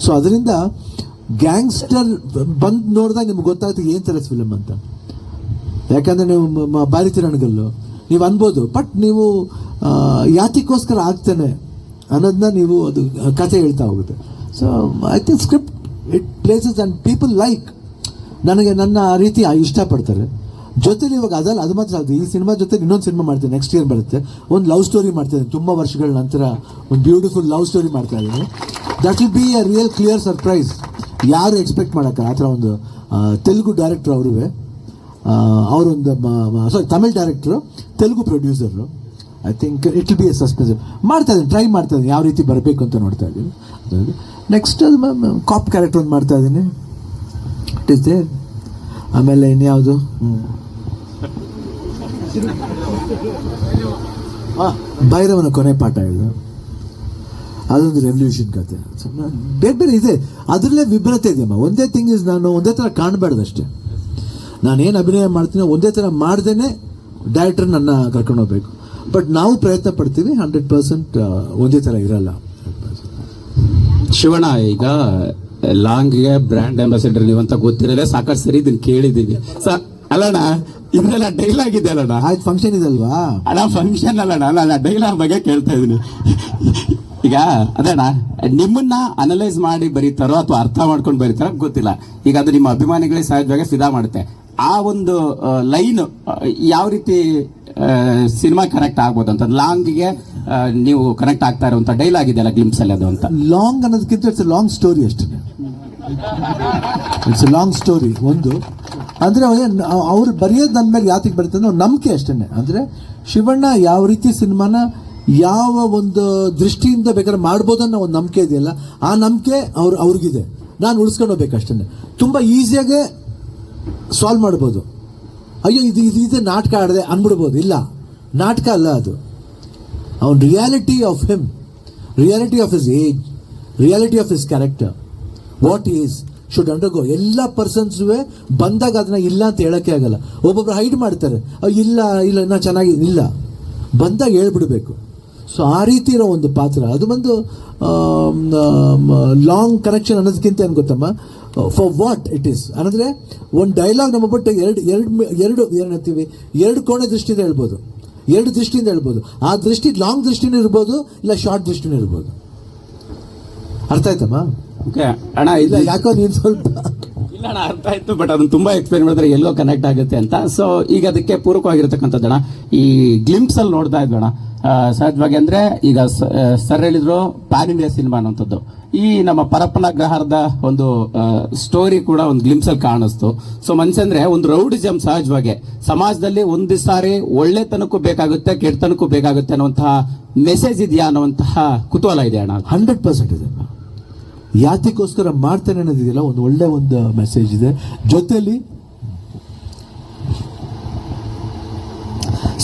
[SPEAKER 9] ಸೊ ಅದರಿಂದ ಗ್ಯಾಂಗ್ಸ್ಟರ್ ಬಂದು ನೋಡಿದಾಗ ನಿಮ್ಗೆ ಗೊತ್ತಾಗುತ್ತೆ ಏನು ಥರ ಫಿಲಮ್ ಅಂತ. ಯಾಕಂದರೆ ನೀವು ಬಾರಿ ಮ- ನೀವು ಅನ್ಬೋದು. ಬಟ್ ನೀವು ಯಾತಿಗೋಸ್ಕರ ಆಗ್ತಾನೆ. ಅನ್ನೋದನ್ನ ನೀವು ಅದು ಕಥೆ ಹೇಳ್ತಾ ಹೋಗುತ್ತೆ. So I think script it places and people like ನನಗೆ ನನ್ನ ಆ ರೀತಿ ಇಷ್ಟಪಡ್ತಾರೆ. ಜೊತೆಲಿ ಇವಾಗ ಅದಲ್ಲ, ಅದು ಮಾತ್ರ ಅದು ಈ ಸಿನಿಮಾ ಜೊತೆ ಇನ್ನೊಂದು ಸಿನಿಮಾ ಮಾಡ್ತೇನೆ ನೆಕ್ಸ್ಟ್ ಇಯರ್ ಬರುತ್ತೆ. ಒಂದು ಲವ್ ಸ್ಟೋರಿ ಮಾಡ್ತೇನೆ, ತುಂಬ ವರ್ಷಗಳ ನಂತರ ಒಂದು ಬ್ಯೂಟಿಫುಲ್ ಲವ್ ಸ್ಟೋರಿ ಮಾಡ್ತಾ ಇದ್ದೀನಿ. That will be a real clear surprise ಯಾರು ಎಕ್ಸ್ಪೆಕ್ಟ್ ಮಾಡೋಕ್ಕಲ್ಲ ಆ ಥರ ಒಂದು ತೆಲುಗು ಡೈರೆಕ್ಟ್ರು ಅವರು ಅವರೊಂದು ಸಾರಿ Tamil director Telugu producer I think it be a suspense ಮಾಡ್ತಾ ಇದ್ದೀನಿ ಟ್ರೈ ಮಾಡ್ತಾ ಇದ್ದೀನಿ, ಯಾವ ರೀತಿ ಬರಬೇಕು ಅಂತ ನೋಡ್ತಾ ಇದ್ದೀನಿ. ನೆಕ್ಸ್ಟ್ ಕಾಪ್ ಕ್ಯಾರೆಕ್ಟರ್ ಒಂದು ಮಾಡ್ತಾ ಇದ್ದೀನಿ. ಇಟ್ ಇಸ್ ದೇರ್ ಆಮೇಲೆ ಇನ್ಯಾವುದು? ಭೈರವನ ಕೊನೆ ಪಾಠ ಇದು. ಅದೊಂದು ರೆವಲ್ಯೂಷನ್ ಕತೆ. ಬೇರೆ ಬೇರೆ ಇದೆ. ಅದರಲ್ಲೇ ವಿಭ್ರತೆ ಇದೆಯಮ್ಮ ಒಂದೇ ಥಿಂಗ್ ಇಸ್ ನಾನು ಒಂದೇ ಥರ ಕಾಣಬಾರ್ದು ಅಷ್ಟೇ ನಾನೇನು ಅಭಿನಯ ಮಾಡ್ತೀನೋ ಒಂದೇ ಥರ ಮಾಡ್ದೇ ಡೈರೆಕ್ಟರ್ ನನ್ನ ಕರ್ಕೊಂಡು ಹೋಗ್ಬೇಕು. ಬಟ್ ನಾವು ಪ್ರಯತ್ನ ಪಡ್ತೀವಿ ಹಂಡ್ರೆಡ್ ಪರ್ಸೆಂಟ್ ಒಂದೇ ಥರ ಇರಲ್ಲ.
[SPEAKER 5] ಶಿವಣ್ಣ ಈಗ ಲಾಂಗ್ಗೆ ಬ್ರ್ಯಾಂಡ್ ಅಂಬಾಸಿಡರ್ ನೀವು ಅಂತ ಗೊತ್ತಿರಲ್ಲ ಸಾಕಷ್ಟು ಸರಿ ಇದನ್ನ ಕೇಳಿದೀವಿ ಸರ್ ಅಲ್ಲಣ್ಣ ಇದೆಲ್ಲ ಡೈಲಾಗ್ ಇದೆ ಅಲ್ಲಣ್ಣ?
[SPEAKER 9] ಆಯ್ತು ಫಂಕ್ಷನ್ ಇದಲ್ವಾ?
[SPEAKER 5] ಅಣ್ಣ ಫಂಕ್ಷನ್ ಅಲ್ಲಣ್ಣ ನಾನು ಡೈಲಾಗ್ ಬಗ್ಗೆ ಕೇಳ್ತಾ ಇದೀನಿ. ಈಗ ಅದೇಣ್ಣ ನಿಮ್ಮನ್ನ ಅನಲೈಸ್ ಮಾಡಿ ಬರೀತಾರೋ ಅಥವಾ ಅರ್ಥ ಮಾಡ್ಕೊಂಡು ಬರೀತಾರೋ ಗೊತ್ತಿಲ್ಲ. ಈಗ ಅದು ನಿಮ್ಮ ಅಭಿಮಾನಿಗಳೇ ಸಹಜವಾಗಿ ಫಿದಾ ಮಾಡುತ್ತೆ. ಆ ಒಂದು ಲೈನ್ ಯಾವ ರೀತಿ ಸಿನಿಮಾ ಕನೆಕ್ಟ್ ಆಗ್ಬೋದು ಅಂತ. ಲಾಂಗ್ಗೆ ನೀವು ಕನೆಕ್ಟ್ ಆಗ್ತಾ ಇರುವಂತ ಡೈಲಾಗ್ ಇದೆಯಲ್ಲ ಗ್ಲಿಮ್ಸ್ ಅಲ್ಲಿ ಅದು ಅಂತ.
[SPEAKER 9] ಲಾಂಗ್ ಅನ್ನೋದಕ್ಕಿಂತ ಇಟ್ಸ್ ಲಾಂಗ್ ಸ್ಟೋರಿ ಅಷ್ಟೇ. ಇಟ್ಸ್ ಲಾಂಗ್ ಸ್ಟೋರಿ ಒಂದು. ಅಂದ್ರೆ ಅವ್ರು ಬರೆಯೋದು ನನ್ನ ಮೇಲೆ ಯಾತಿಗೆ ಬರುತ್ತೆ ಅಂದ್ರೆ ನಂಬಿಕೆ ಅಷ್ಟೇ ಅಂದ್ರೆ ಶಿವಣ್ಣ ಯಾವ ರೀತಿ ಸಿನಿಮಾನ ಯಾವ ಒಂದು ದೃಷ್ಟಿಯಿಂದ ಬೇಕಾದ್ರೆ ಮಾಡ್ಬೋದು ಅನ್ನೋ ಒಂದು ನಂಬಿಕೆ ಇದೆಯಲ್ಲ, ಆ ನಂಬಿಕೆ ಅವ್ರು, ಅವ್ರಿಗಿದೆ. ನಾನು ಉಳಿಸ್ಕೊಂಡು ಹೋಗ್ಬೇಕಷ್ಟೇ ತುಂಬ ಈಸಿಯಾಗೆ ಸಾಲ್ವ್ ಮಾಡ್ಬೋದು. ಅಯ್ಯೋ, ಇದು ಇದು ಇದು ನಾಟಕ ಆಡದೆ ಅಂದ್ಬಿಡ್ಬೋದು. ಇಲ್ಲ. ನಾಟಕ ಅಲ್ಲ ಅದು. ಅವನ್ reality of him reality of his age reality of his character what is should undergo ಎಲ್ಲ ಪರ್ಸನ್ಸ್ವೇ ಬಂದಾಗ ಅದನ್ನ ಇಲ್ಲ ಅಂತ ಹೇಳಕ್ಕೆ ಆಗಲ್ಲ. ಒಬ್ಬೊಬ್ರು ಹೈಡ್ ಮಾಡ್ತಾರೆ. ಇಲ್ಲ ಇಲ್ಲ ಇನ್ನೂ ಚೆನ್ನಾಗಿ ಇಲ್ಲ. ಬಂದಾಗ ಹೇಳ್ಬಿಡ್ಬೇಕು. ಸೊ ಆ ರೀತಿ ಇರೋ ಒಂದು ಪಾತ್ರ. ಅದು ಬಂದು ಲಾಂಗ್ ಕನೆಕ್ಷನ್ ಅನ್ನೋದಕ್ಕಿಂತ ಏನು ಗೊತ್ತಮ್ಮ? ಫಾರ್ ವಾಟ್ ಇಟ್ ಈಸ್ ಅಂದರೆ ಒಂದು ಡೈಲಾಗ್ ನಮ್ಮ ಬಿಟ್ಟು ಎರಡು ಎರಡು ಎರಡು ಏನಂತೀವಿ? ಹೇಳ್ತೀವಿ ಎರಡು ಕೋಣೆ ದೃಷ್ಟಿಯಿಂದ ಹೇಳ್ಬೋದು. ಎರಡು ದೃಷ್ಟಿಯಿಂದ ಹೇಳ್ಬೋದು. ಆ ದೃಷ್ಟಿ ಲಾಂಗ್ ದೃಷ್ಟಿನೂ ಇರ್ಬೋದು ಇಲ್ಲ ಶಾರ್ಟ್ ದೃಷ್ಟಿನೂ ಇರ್ಬೋದು. ಅರ್ಥ ಆಯ್ತಮ್ಮ?
[SPEAKER 5] ಓಕೆ ಅಣ್ಣ
[SPEAKER 9] ಇಲ್ಲ ಯಾಕೋ ನೀನು ಸ್ವಲ್ಪ
[SPEAKER 5] ಇಲ್ಲ ಅಣ್ಣ ಅರ್ಥ ಆಯ್ತು ಬಟ್ ಅದನ್ನ ತುಂಬಾ ಎಕ್ಸ್ಪ್ಲೈನ್ ಮಾಡಿದ್ರೆ ಎಲ್ಲೋ ಕನೆಕ್ಟ್ ಆಗುತ್ತೆ ಅಂತ. ಸೊ ಈಗ ಅದಕ್ಕೆ ಪೂರಕವಾಗಿರ್ತಕ್ಕಂಥದ್ದಣ್ಣ ಈ ಗ್ಲಿಮ್ಸ್ ಅಲ್ಲಿ ನೋಡ್ತಾ ಇದ್ದೋಣ ಸಹಜವಾಗಿ ಅಂದ್ರೆ ಈಗ ಸರ್ ಹೇಳಿದ್ರು ಪ್ಯಾನ್ ಇಂಡಿಯಾ ಸಿನಿಮಾ ಅನ್ನೋಂಥದ್ದು ಈ ನಮ್ಮ ಪರಪ್ಪನ ಗ್ರಹಾರದ ಒಂದು ಸ್ಟೋರಿ ಕೂಡ ಒಂದು ಗ್ಲಿಮ್ಸಲ್ಲಿ ಕಾಣಿಸ್ತು. ಸೊ ಮನ್ಸಂದ್ರೆ ಒಂದು ರೌಡಿಸಮ್ ಸಹಜವಾಗಿ. ಸಮಾಜದಲ್ಲಿ ಒಂದು ಸಾರಿ ಒಳ್ಳೆತನಕ್ಕೂ ಬೇಕಾಗುತ್ತೆ, ಕೆಟ್ಟತನಕ್ಕೂ ಬೇಕಾಗುತ್ತೆ ಅನ್ನುವಂತಹ ಮೆಸೇಜ್ ಇದೆಯಾ ಅನ್ನುವಂತಹ ಕುತೂಹಲ ಇದೆ ಅಣ್ಣ.
[SPEAKER 9] ಹಂಡ್ರೆಡ್ ಪರ್ಸೆಂಟ್ ಇದೆ. ಯಾತಿಗೋಸ್ಕರ ಮಾಡ್ತೇನೆ ಅನ್ನೋದಿದೆಯಲ್ಲ, ಒಂದು ಒಳ್ಳೆ ಒಂದು ಮೆಸೇಜ್ ಇದೆ. ಜೊತೆಯಲ್ಲಿ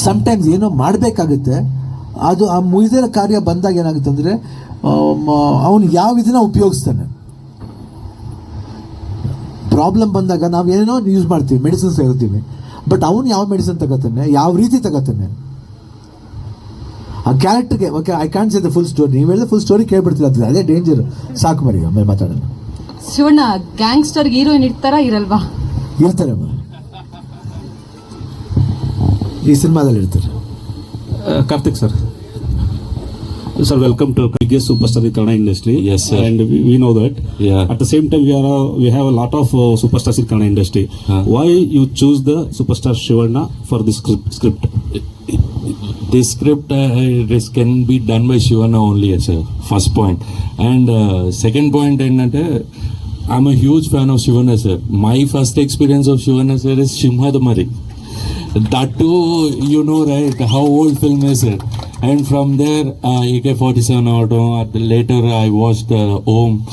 [SPEAKER 9] ಸಮ್ಟೈಮ್ಸ್ ಏನೋ ಮಾಡಬೇಕಾಗುತ್ತೆ ಅದು ಆ ಮುಗಿದಿರೋ ಕಾರ್ಯ ಬಂದಾಗ ಏನಾಗುತ್ತೆ ಅಂದರೆ ಅವನು ಯಾವ ಇದನ್ನ ಉಪಯೋಗಿಸ್ತಾನೆ. ಪ್ರಾಬ್ಲಮ್ ಬಂದಾಗ ನಾವು ಏನೇನೋ ಯೂಸ್ ಮಾಡ್ತೀವಿ ಮೆಡಿಸಿನ್ಸ್ ತಗೋತೀವಿ. ಬಟ್ ಅವನು ಯಾವ ಮೆಡಿಸಿನ್ ತಗೋತಾನೆ ಯಾವ ರೀತಿ ತಗೋತಾನೆ? ಆ ಕ್ಯಾರೆಕ್ಟರ್ಗೆ okay I can say the full story ನೀವು ಹೇಳಿದ್ರೆ ಫುಲ್ ಸ್ಟೋರಿ ಕೇಳ್ಬಿಡ್ತೀರ? ಅದು ಅದೇ ಡೇಂಜರ್ ಸಾಕು ಮರಿ ಆಮೇಲೆ ಮಾತಾಡೋಣ.
[SPEAKER 11] ಶಿವಣ್ಣ ಗ್ಯಾಂಗ್ಸ್ಟರ್ ಹೀರೋಯಿನ್ ಇರ್ತಾರ ಇರಲ್ವಾ?
[SPEAKER 9] ಇರ್ತಾರೆ ಈ ಸಿನಿಮಾದಲ್ಲಿ ಇರ್ತಾರೆ.
[SPEAKER 10] Karthik sir. Sir, welcome to biggest superstar in Kannada industry.
[SPEAKER 3] Yes, sir.
[SPEAKER 10] And we, we know that.
[SPEAKER 3] Yeah.
[SPEAKER 10] At the same time, we are uh, we have a lot of uh, superstars in Kannada industry.
[SPEAKER 3] Huh.
[SPEAKER 10] Why you choose the superstar Shivanna for this script? script?
[SPEAKER 3] this script uh, this can be done by Shivana only as a first point. And uh, second point, ఏంటంటే I'm a huge fan of Shivana sir. My first experience of Shivana sir is Shimhadamari. that too, you know, right? How old film is it? And from there, uh, AK 47 auto. Later, I watched uh, Om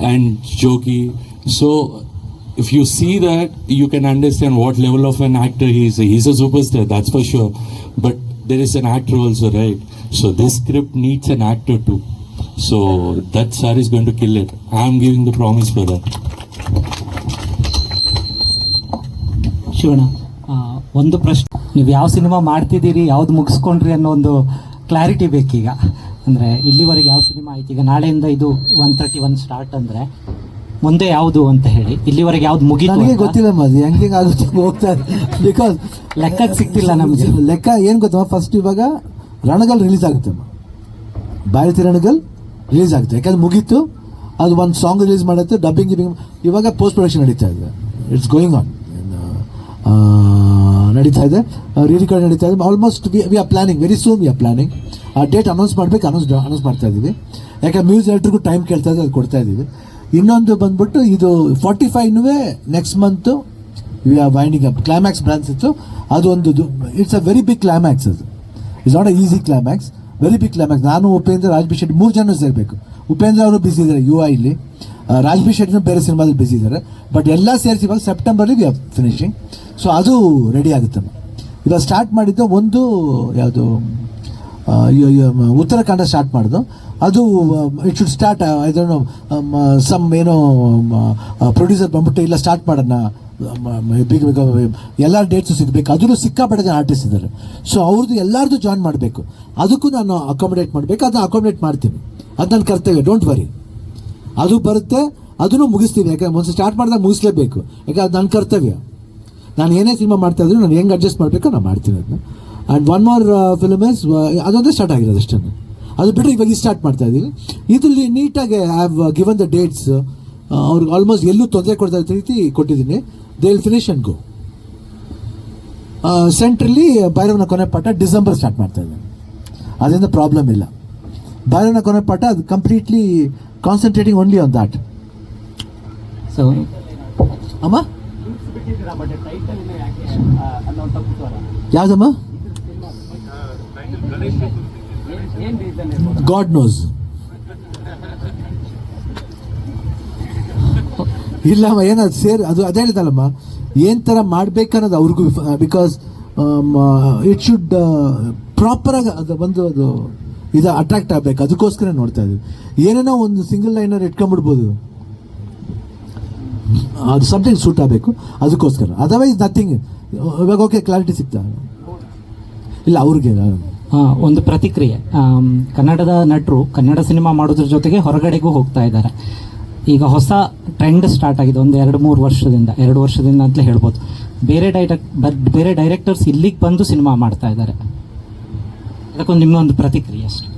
[SPEAKER 3] and Joki. So, if you see that, you can understand what level of an actor he is. He's a superstar, that's for sure. But there is an actor also, right? So, this script needs an actor too. So, that sir is going to kill it. I'm giving the promise for that.
[SPEAKER 12] Shivana. ಒಂದು ಪ್ರಶ್ನೆ. ನೀವು ಯಾವ cinema ಮಾಡ್ತಿದ್ದೀರಿ ಯಾವ್ದು ಮುಗಿಸ್ಕೊಂಡ್ರಿ ಅನ್ನೋ ಒಂದು clarity ಬೇಕೀಗ. ಅಂದರೆ ಇಲ್ಲಿವರೆಗೆ ಯಾವ ಸಿನಿಮಾ ಆಯ್ತು ಈಗ ನಾಳೆಯಿಂದ ಇದು ಒನ್ ತರ್ಟಿ ಒನ್ ಸ್ಟಾರ್ಟ್ ಅಂದರೆ ಮುಂದೆ ಯಾವುದು ಅಂತ ಹೇಳಿ. ಇಲ್ಲಿವರೆಗೆ ಯಾವ್ದು ಮುಗೀತು
[SPEAKER 9] ನನಗೆ? ಗೊತ್ತಿಲ್ಲ ಮದು ಹೆಂಗೆ ಆಗುತ್ತೆ ಹೋಗ್ತಾ ಬಿಕಾಸ್
[SPEAKER 12] ಲೆಕ್ಕಕ್ಕೆ ಸಿಗ್ತಿಲ್ಲ ನಮಗೆ.
[SPEAKER 9] ಲೆಕ್ಕ ಏನು ಗೊತ್ತಮ್ಮ? ಫಸ್ಟ್ ಇವಾಗ ರಣಗಲ್ ರಿಲೀಸ್ ಆಗುತ್ತೆ ಭಾರತಿ ರಣಗಲ್ ರಿಲೀಸ್ ಆಗುತ್ತೆ. ಯಾಕಂದ್ರೆ ಮುಗೀತು ಅದು ಒಂದು ಸಾಂಗ್ ರಿಲೀಸ್ ಮಾಡುತ್ತೆ ಡಬ್ಬಿಂಗ್ ಗಿಬ್ಬಿಂಗ್ ಇವಾಗ ಪೋಸ್ಟ್ ಪ್ರೊಡಕ್ಷನ್ ನಡೀತಾ ಇದೆ. ಇಟ್ಸ್ ಗೋಯಿಂಗ್ ಆನ್ ನಡೀತಾ ಇದೆ. ರೀ ರೆಕಾರ್ಡ್ ನಡೀತಾ ಇದೆ. Almost we are planning very soon we are planning a date announce ಮಾಡಬೇಕು ಅನೌನ್ಸ್ ಅನೌನ್ಸ್ ಮಾಡ್ತಾ ಇದ್ದೀವಿ. ಯಾಕೆ ಮ್ಯೂಸ್ ಎಲ್ಟ್ರಿಗೂ ಟೈಮ್ ಕೇಳ್ತಾ ಇದೆ, ಅದು ಕೊಡ್ತಾ ಇದ್ದೀವಿ. ಇನ್ನೊಂದು ಬಂದ್ಬಿಟ್ಟು ಇದು forty ಫೈವ್ನೂ next month we are winding up climax branch ಇತ್ತು. ಅದು ಒಂದು it's a very big climax ಅದು. It's not a easy climax very big climax ನಾನು ಉಪೇಂದ್ರ, ರಾಜ್ ಮೂರು ಜನ ಸೇರಬೇಕು. ಉಪೇಂದ್ರ ಅವರು ಬಿಸಿ ಇದ್ದಾರೆ ಯು ಐ ಇಲ್ಲಿ ರಾಜ್ಬಿ ಶೆಟ್ಟಿನ ಬೇರೆ ಸಿನಿಮಾದಲ್ಲಿ ಬಿಸಿ ಇದ್ದಾರೆ. ಬಟ್ ಎಲ್ಲ ಸೇರಿಸಿ ಇವಾಗ ಸೆಪ್ಟೆಂಬರ್ಲಿ ವಿ ಆರ್ ಫಿನಿಶಿಂಗ್ ಸೊ ಅದು ರೆಡಿ ಆಗುತ್ತೆ. ಇವಾಗ ಸ್ಟಾರ್ಟ್ ಮಾಡಿದ್ದು ಒಂದು, ಯಾವುದು ಉತ್ತರಾಖಂಡ ಸ್ಟಾರ್ಟ್ ಮಾಡಿದ್ದು ಅದು ಇಟ್ ಶುಡ್ ಸ್ಟಾರ್ಟ್ ಇದನ್ನು ಸಮ್ ಏನೋ ಪ್ರೊಡ್ಯೂಸರ್ ಬಂದ್ಬಿಟ್ಟು ಇಲ್ಲ ಸ್ಟಾರ್ಟ್ ಮಾಡೋಣ ಬೇಕು ಬೇಕು ಎಲ್ಲ ಡೇಟ್ಸು ಸಿಗಬೇಕು. ಅದನ್ನು ಸಿಕ್ಕಾಪಟ್ಟೆ ಜನ ಆರ್ಟಿಸ್ಟ್ ಇದ್ದಾರೆ. ಸೊ ಅವ್ರದ್ದು ಎಲ್ಲರದ್ದು ಜಾಯ್ನ್ ಮಾಡಬೇಕು. ಅದಕ್ಕೂ ನಾನು ಅಕಾಮಿಡೇಟ್ ಮಾಡಬೇಕು. ಅದನ್ನ ಅಕಾಮಿಡೇಟ್ ಮಾಡ್ತೀನಿ. ಅದು ನನ್ನ ಕರ್ತವ್ಯ. ಡೋಂಟ್ ವರಿ ಅದು ಬರುತ್ತೆ, ಅದನ್ನು ಮುಗಿಸ್ತೀನಿ ಯಾಕಂದ್ರೆ ಒಂದು ಸ್ಟಾರ್ಟ್ ಮಾಡಿದಾಗ ಮುಗಿಸ್ಲೇಬೇಕು. ಯಾಕೆ? ಅದು ನನ್ನ ಕರ್ತವ್ಯ. ನಾನು ಏನೇ ಸಿನಿಮಾ ಮಾಡ್ತಾ ಇದ್ರು ನಾನು ಹೆಂಗೆ ಅಡ್ಜಸ್ಟ್ ಮಾಡಬೇಕು ನಾನು ಮಾಡ್ತೀನಿ ಅದನ್ನ. And one more film is ಅದೊಂದೇ ಸ್ಟಾರ್ಟ್ ಆಗಿರೋದು ಅಷ್ಟೇ. ಅದು ಬಿಟ್ಟರೆ ಇವಾಗ ಸ್ಟಾರ್ಟ್ ಮಾಡ್ತಾ ಇದ್ದೀನಿ. ಇದರಲ್ಲಿ ನೀಟಾಗಿ I have given the dates ಅವ್ರಿಗೆ ಆಲ್ಮೋಸ್ಟ್ ಎಲ್ಲೂ ತೊಂದರೆ ಕೊಡ್ತಾ ಇದ್ದ ರೀತಿ ಕೊಟ್ಟಿದ್ದೀನಿ. They will finish and go ಸೆಂಟ್ರಲ್ಲಿ ಬೈರವನ ಕೊನೆ ಪಾಠ ಡಿಸೆಂಬರ್ ಸ್ಟಾರ್ಟ್ ಮಾಡ್ತಾ ಇದ್ದೀನಿ. ಅದರಿಂದ ಪ್ರಾಬ್ಲಮ್ ಇಲ್ಲ. ಬೈರವನ ಕೊನೆ ಪಾಠ ಅದು completely concentrating only on that
[SPEAKER 12] so
[SPEAKER 9] ಅಮ್ಮ? ಯಾವ್ದಮ್ಮ? ಗಾಡ್ ನೋಸ್ ಇಲ್ಲಮ್ಮ ಏನದು ಸೇರ್ ಅದು ಅದೇ ಹೇಳಿದಲ್ಲಮ್ಮ ಏನ್ ತರ ಮಾಡ್ಬೇಕನ್ನೋದು ಅವ್ರಿಗೂ ಬಿಕಾಸ್ ಇಟ್ ಶುಡ್ ಪ್ರಾಪರಾಗಿ ಅದು ಒಂದು ಅದು ಇದು ಅಟ್ರಾಕ್ಟ್ ಆಗ್ಬೇಕು. ಅದಕ್ಕೋಸ್ಕರ ನೋಡ್ತಾ ಇದ್ದೀವಿ ಏನೇನೋ ಒಂದು ಸಿಂಗಲ್ ಲೈನರ್ ಇಟ್ಕೊಂಡ್ಬಿಡ್ಬೋದು. ಅದು ಸಮಥಿಂಗ್ ಸೂಟ್ ಆಗಬೇಕು. ಅದಕ್ಕೋಸ್ಕರ. ಅದರ್ವೈಸ್ ನಥಿಂಗ್ ಇವಾಗ ಓಕೆ ಕ್ಲಾರಿಟಿ ಸಿಗ್ತಾ ಇಲ್ಲ. ಅವ್ರಿಗೆ
[SPEAKER 12] ಒಂದು ಪ್ರತಿಕ್ರಿಯೆ. ಕನ್ನಡದ ನಟರು ಕನ್ನಡ ಸಿನಿಮಾ ಮಾಡೋದ್ರ ಜೊತೆಗೆ ಹೊರಗಡೆಗೂ ಹೋಗ್ತಾ ಇದ್ದಾರೆ. ಈಗ ಹೊಸ ಟ್ರೆಂಡ್ ಸ್ಟಾರ್ಟ್ ಆಗಿದೆ. ಒಂದು ಎರಡು ಮೂರು ವರ್ಷದಿಂದ, ಎರಡು ವರ್ಷದಿಂದ ಅಂತಲೇ ಹೇಳ್ಬೋದು. ಬೇರೆ ಡೈರೆಕ್ಟ್ ಬೇರೆ ಡೈರೆಕ್ಟರ್ಸ್ ಇಲ್ಲಿಗೆ ಬಂದು ಸಿನಿಮಾ ಮಾಡ್ತಾ ಇದ್ದಾರೆ. ಅದಕ್ಕೊಂದು ನಿಮ್ಮೊಂದು ಪ್ರತಿಕ್ರಿಯೆ ಅಷ್ಟೇ.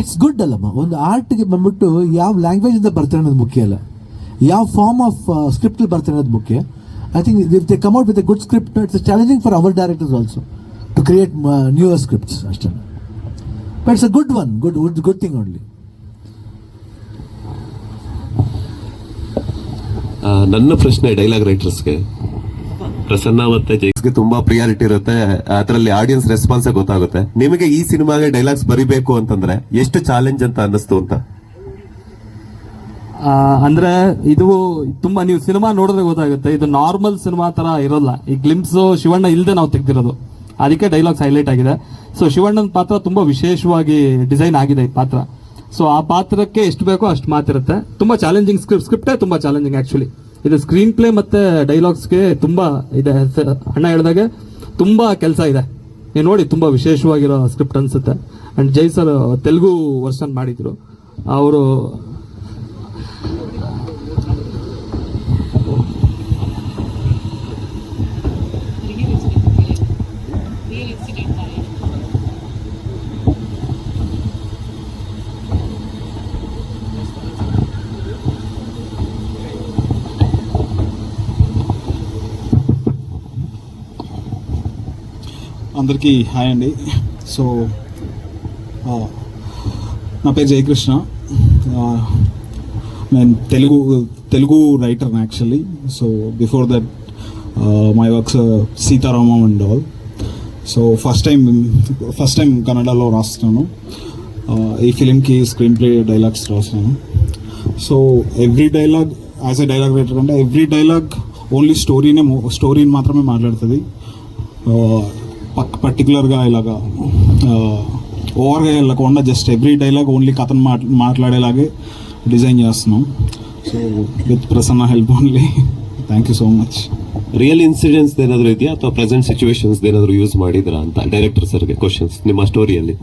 [SPEAKER 9] ಇಟ್ಸ್ ಗುಡ್ ಅಲ್ಲಮ್ಮ ಒಂದು ಆರ್ಟ್ಗೆ ಬಂದ್ಬಿಟ್ಟು ಯಾವ ಲ್ಯಾಂಗ್ವೇಜ್ ಇಂದ ಬರ್ತಾರೆ ಅನ್ನೋದು ಮುಖ್ಯ ಅಲ್ಲ. ಯಾವ ಫಾರ್ಮ್ ಆಫ್ ಸ್ಕ್ರಿಪ್ಟ್ ಬರ್ತಾರೆ ಅನ್ನೋದು ಮುಖ್ಯ. I think if they come out with good script it's challenging for our directors also to create new scripts ಅಷ್ಟೇ. But it's a good one good good good thing
[SPEAKER 13] only ನನ್ನ ಪ್ರಶ್ನೆ dialogue ರೈಟರ್ಸ್ಗೆ Prasanna ಮತ್ತೆ ಜೈಸ್ಗೆ ತುಂಬಾ priority ಇರುತ್ತೆ. ಅದರಲ್ಲಿ audience response ಗೊತ್ತಾಗುತ್ತೆ. ನಿಮಗೆ ಈ ಸಿನಿಮಾಗೆ ಡೈಲಾಗ್ಸ್ ಬರಿಬೇಕು ಅಂತಂದ್ರೆ ಎಷ್ಟು ಚಾಲೆಂಜ್ ಅಂತ ಅನ್ನಿಸ್ತು ಅಂತ?
[SPEAKER 6] ಆ, ಅಂದ್ರೆ ಇದು ತುಂಬಾ ನೀವು ಸಿನಿಮಾ ನೋಡಿದ್ರೆ ಗೊತ್ತಾಗುತ್ತೆ. ಇದು ನಾರ್ಮಲ್ ಸಿನಿಮಾ ತರ ಇರೋಲ್ಲ. ಈ ಗ್ಲಿಮ್ಸ್ ಶಿವಣ್ಣ ಇಲ್ಲದೆ ನಾವು ತೆಗ್ದಿರೋದು. ಅದಕ್ಕೆ ಡೈಲಾಗ್ಸ್ ಹೈಲೈಟ್ ಆಗಿದೆ. ಸೊ ಶಿವಣ್ಣನ ಪಾತ್ರ ತುಂಬಾ ವಿಶೇಷವಾಗಿ ಡಿಸೈನ್ ಆಗಿದೆ ಈ ಪಾತ್ರ. ಸೊ ಆ ಪಾತ್ರಕ್ಕೆ ಎಷ್ಟು ಬೇಕೋ ಅಷ್ಟು ಮಾತಿರುತ್ತೆ. ತುಂಬಾ ಚಾಲೆಂಜಿಂಗ್ ಸ್ಕ್ರಿಪ್ಟ್ ಸ್ಕ್ರಿಪ್ಟೇ ತುಂಬಾ ಚಾಲೆಂಜಿಂಗ್ ಆಕ್ಚುಲಿ ಇದು ಸ್ಕ್ರೀನ್ ಪ್ಲೇ ಮತ್ತೆ ಡೈಲಾಗ್ಸ್ಗೆ ತುಂಬಾ ಇದೆ. ಅಣ್ಣ ಹೇಳಿದಾಗೆ ತುಂಬಾ ಕೆಲಸ ಇದೆ. ನೀವು ನೋಡಿ, ತುಂಬಾ ವಿಶೇಷವಾಗಿರೋ ಸ್ಕ್ರಿಪ್ಟ್ ಅನ್ಸುತ್ತೆ. And Jai sir Telugu version ಮಾಡಿದ್ರು. ಅವರು
[SPEAKER 14] అందరికీ హాయ్ అండి. సో నా పేరు జయకృష్ణ. నేను Telugu Telugu writer actually so before that my works Sitaramam and all so first time first time కన్నడలో రాస్తున్నాను. ఈ ఫిలింకి స్క్రీన్ ప్లే డైలాగ్స్ రాస్తున్నాను. So every dialogue as a dialogue writer అంటే ఎవ్రీ డైలాగ్ ఓన్లీ స్టోరీనే స్టోరీని మాత్రమే మాట్లాడుతుంది. పక్ పర్టికులర్గా ఇలాగా ఓవర్గా వెళ్ళకుండా జస్ట్ ఎవ్రీ డైలాగ్ ఓన్లీ కథను మాట్ మాట్లాడేలాగే డిజైన్ చేస్తున్నాం so with Prasanna help only thank you so much
[SPEAKER 13] real incidents ಏನಾದ್ರು ಇದೆಯಾ ಅಥವಾ ಪ್ರೆಸೆಂಟ್ ಸಿಚುವೇಶನ್ಸ್ ಏನಾದ್ರು ಯೂಸ್ ಮಾಡಿದ್ರಾ ಅಂತ ಡೈರೆಕ್ಟರ್ ಸರ್ಗೆ ಕ್ವಶನ್ಸ್ ನಿಮ್ಮ ಸ್ಟೋರಿಯಲ್ಲಿ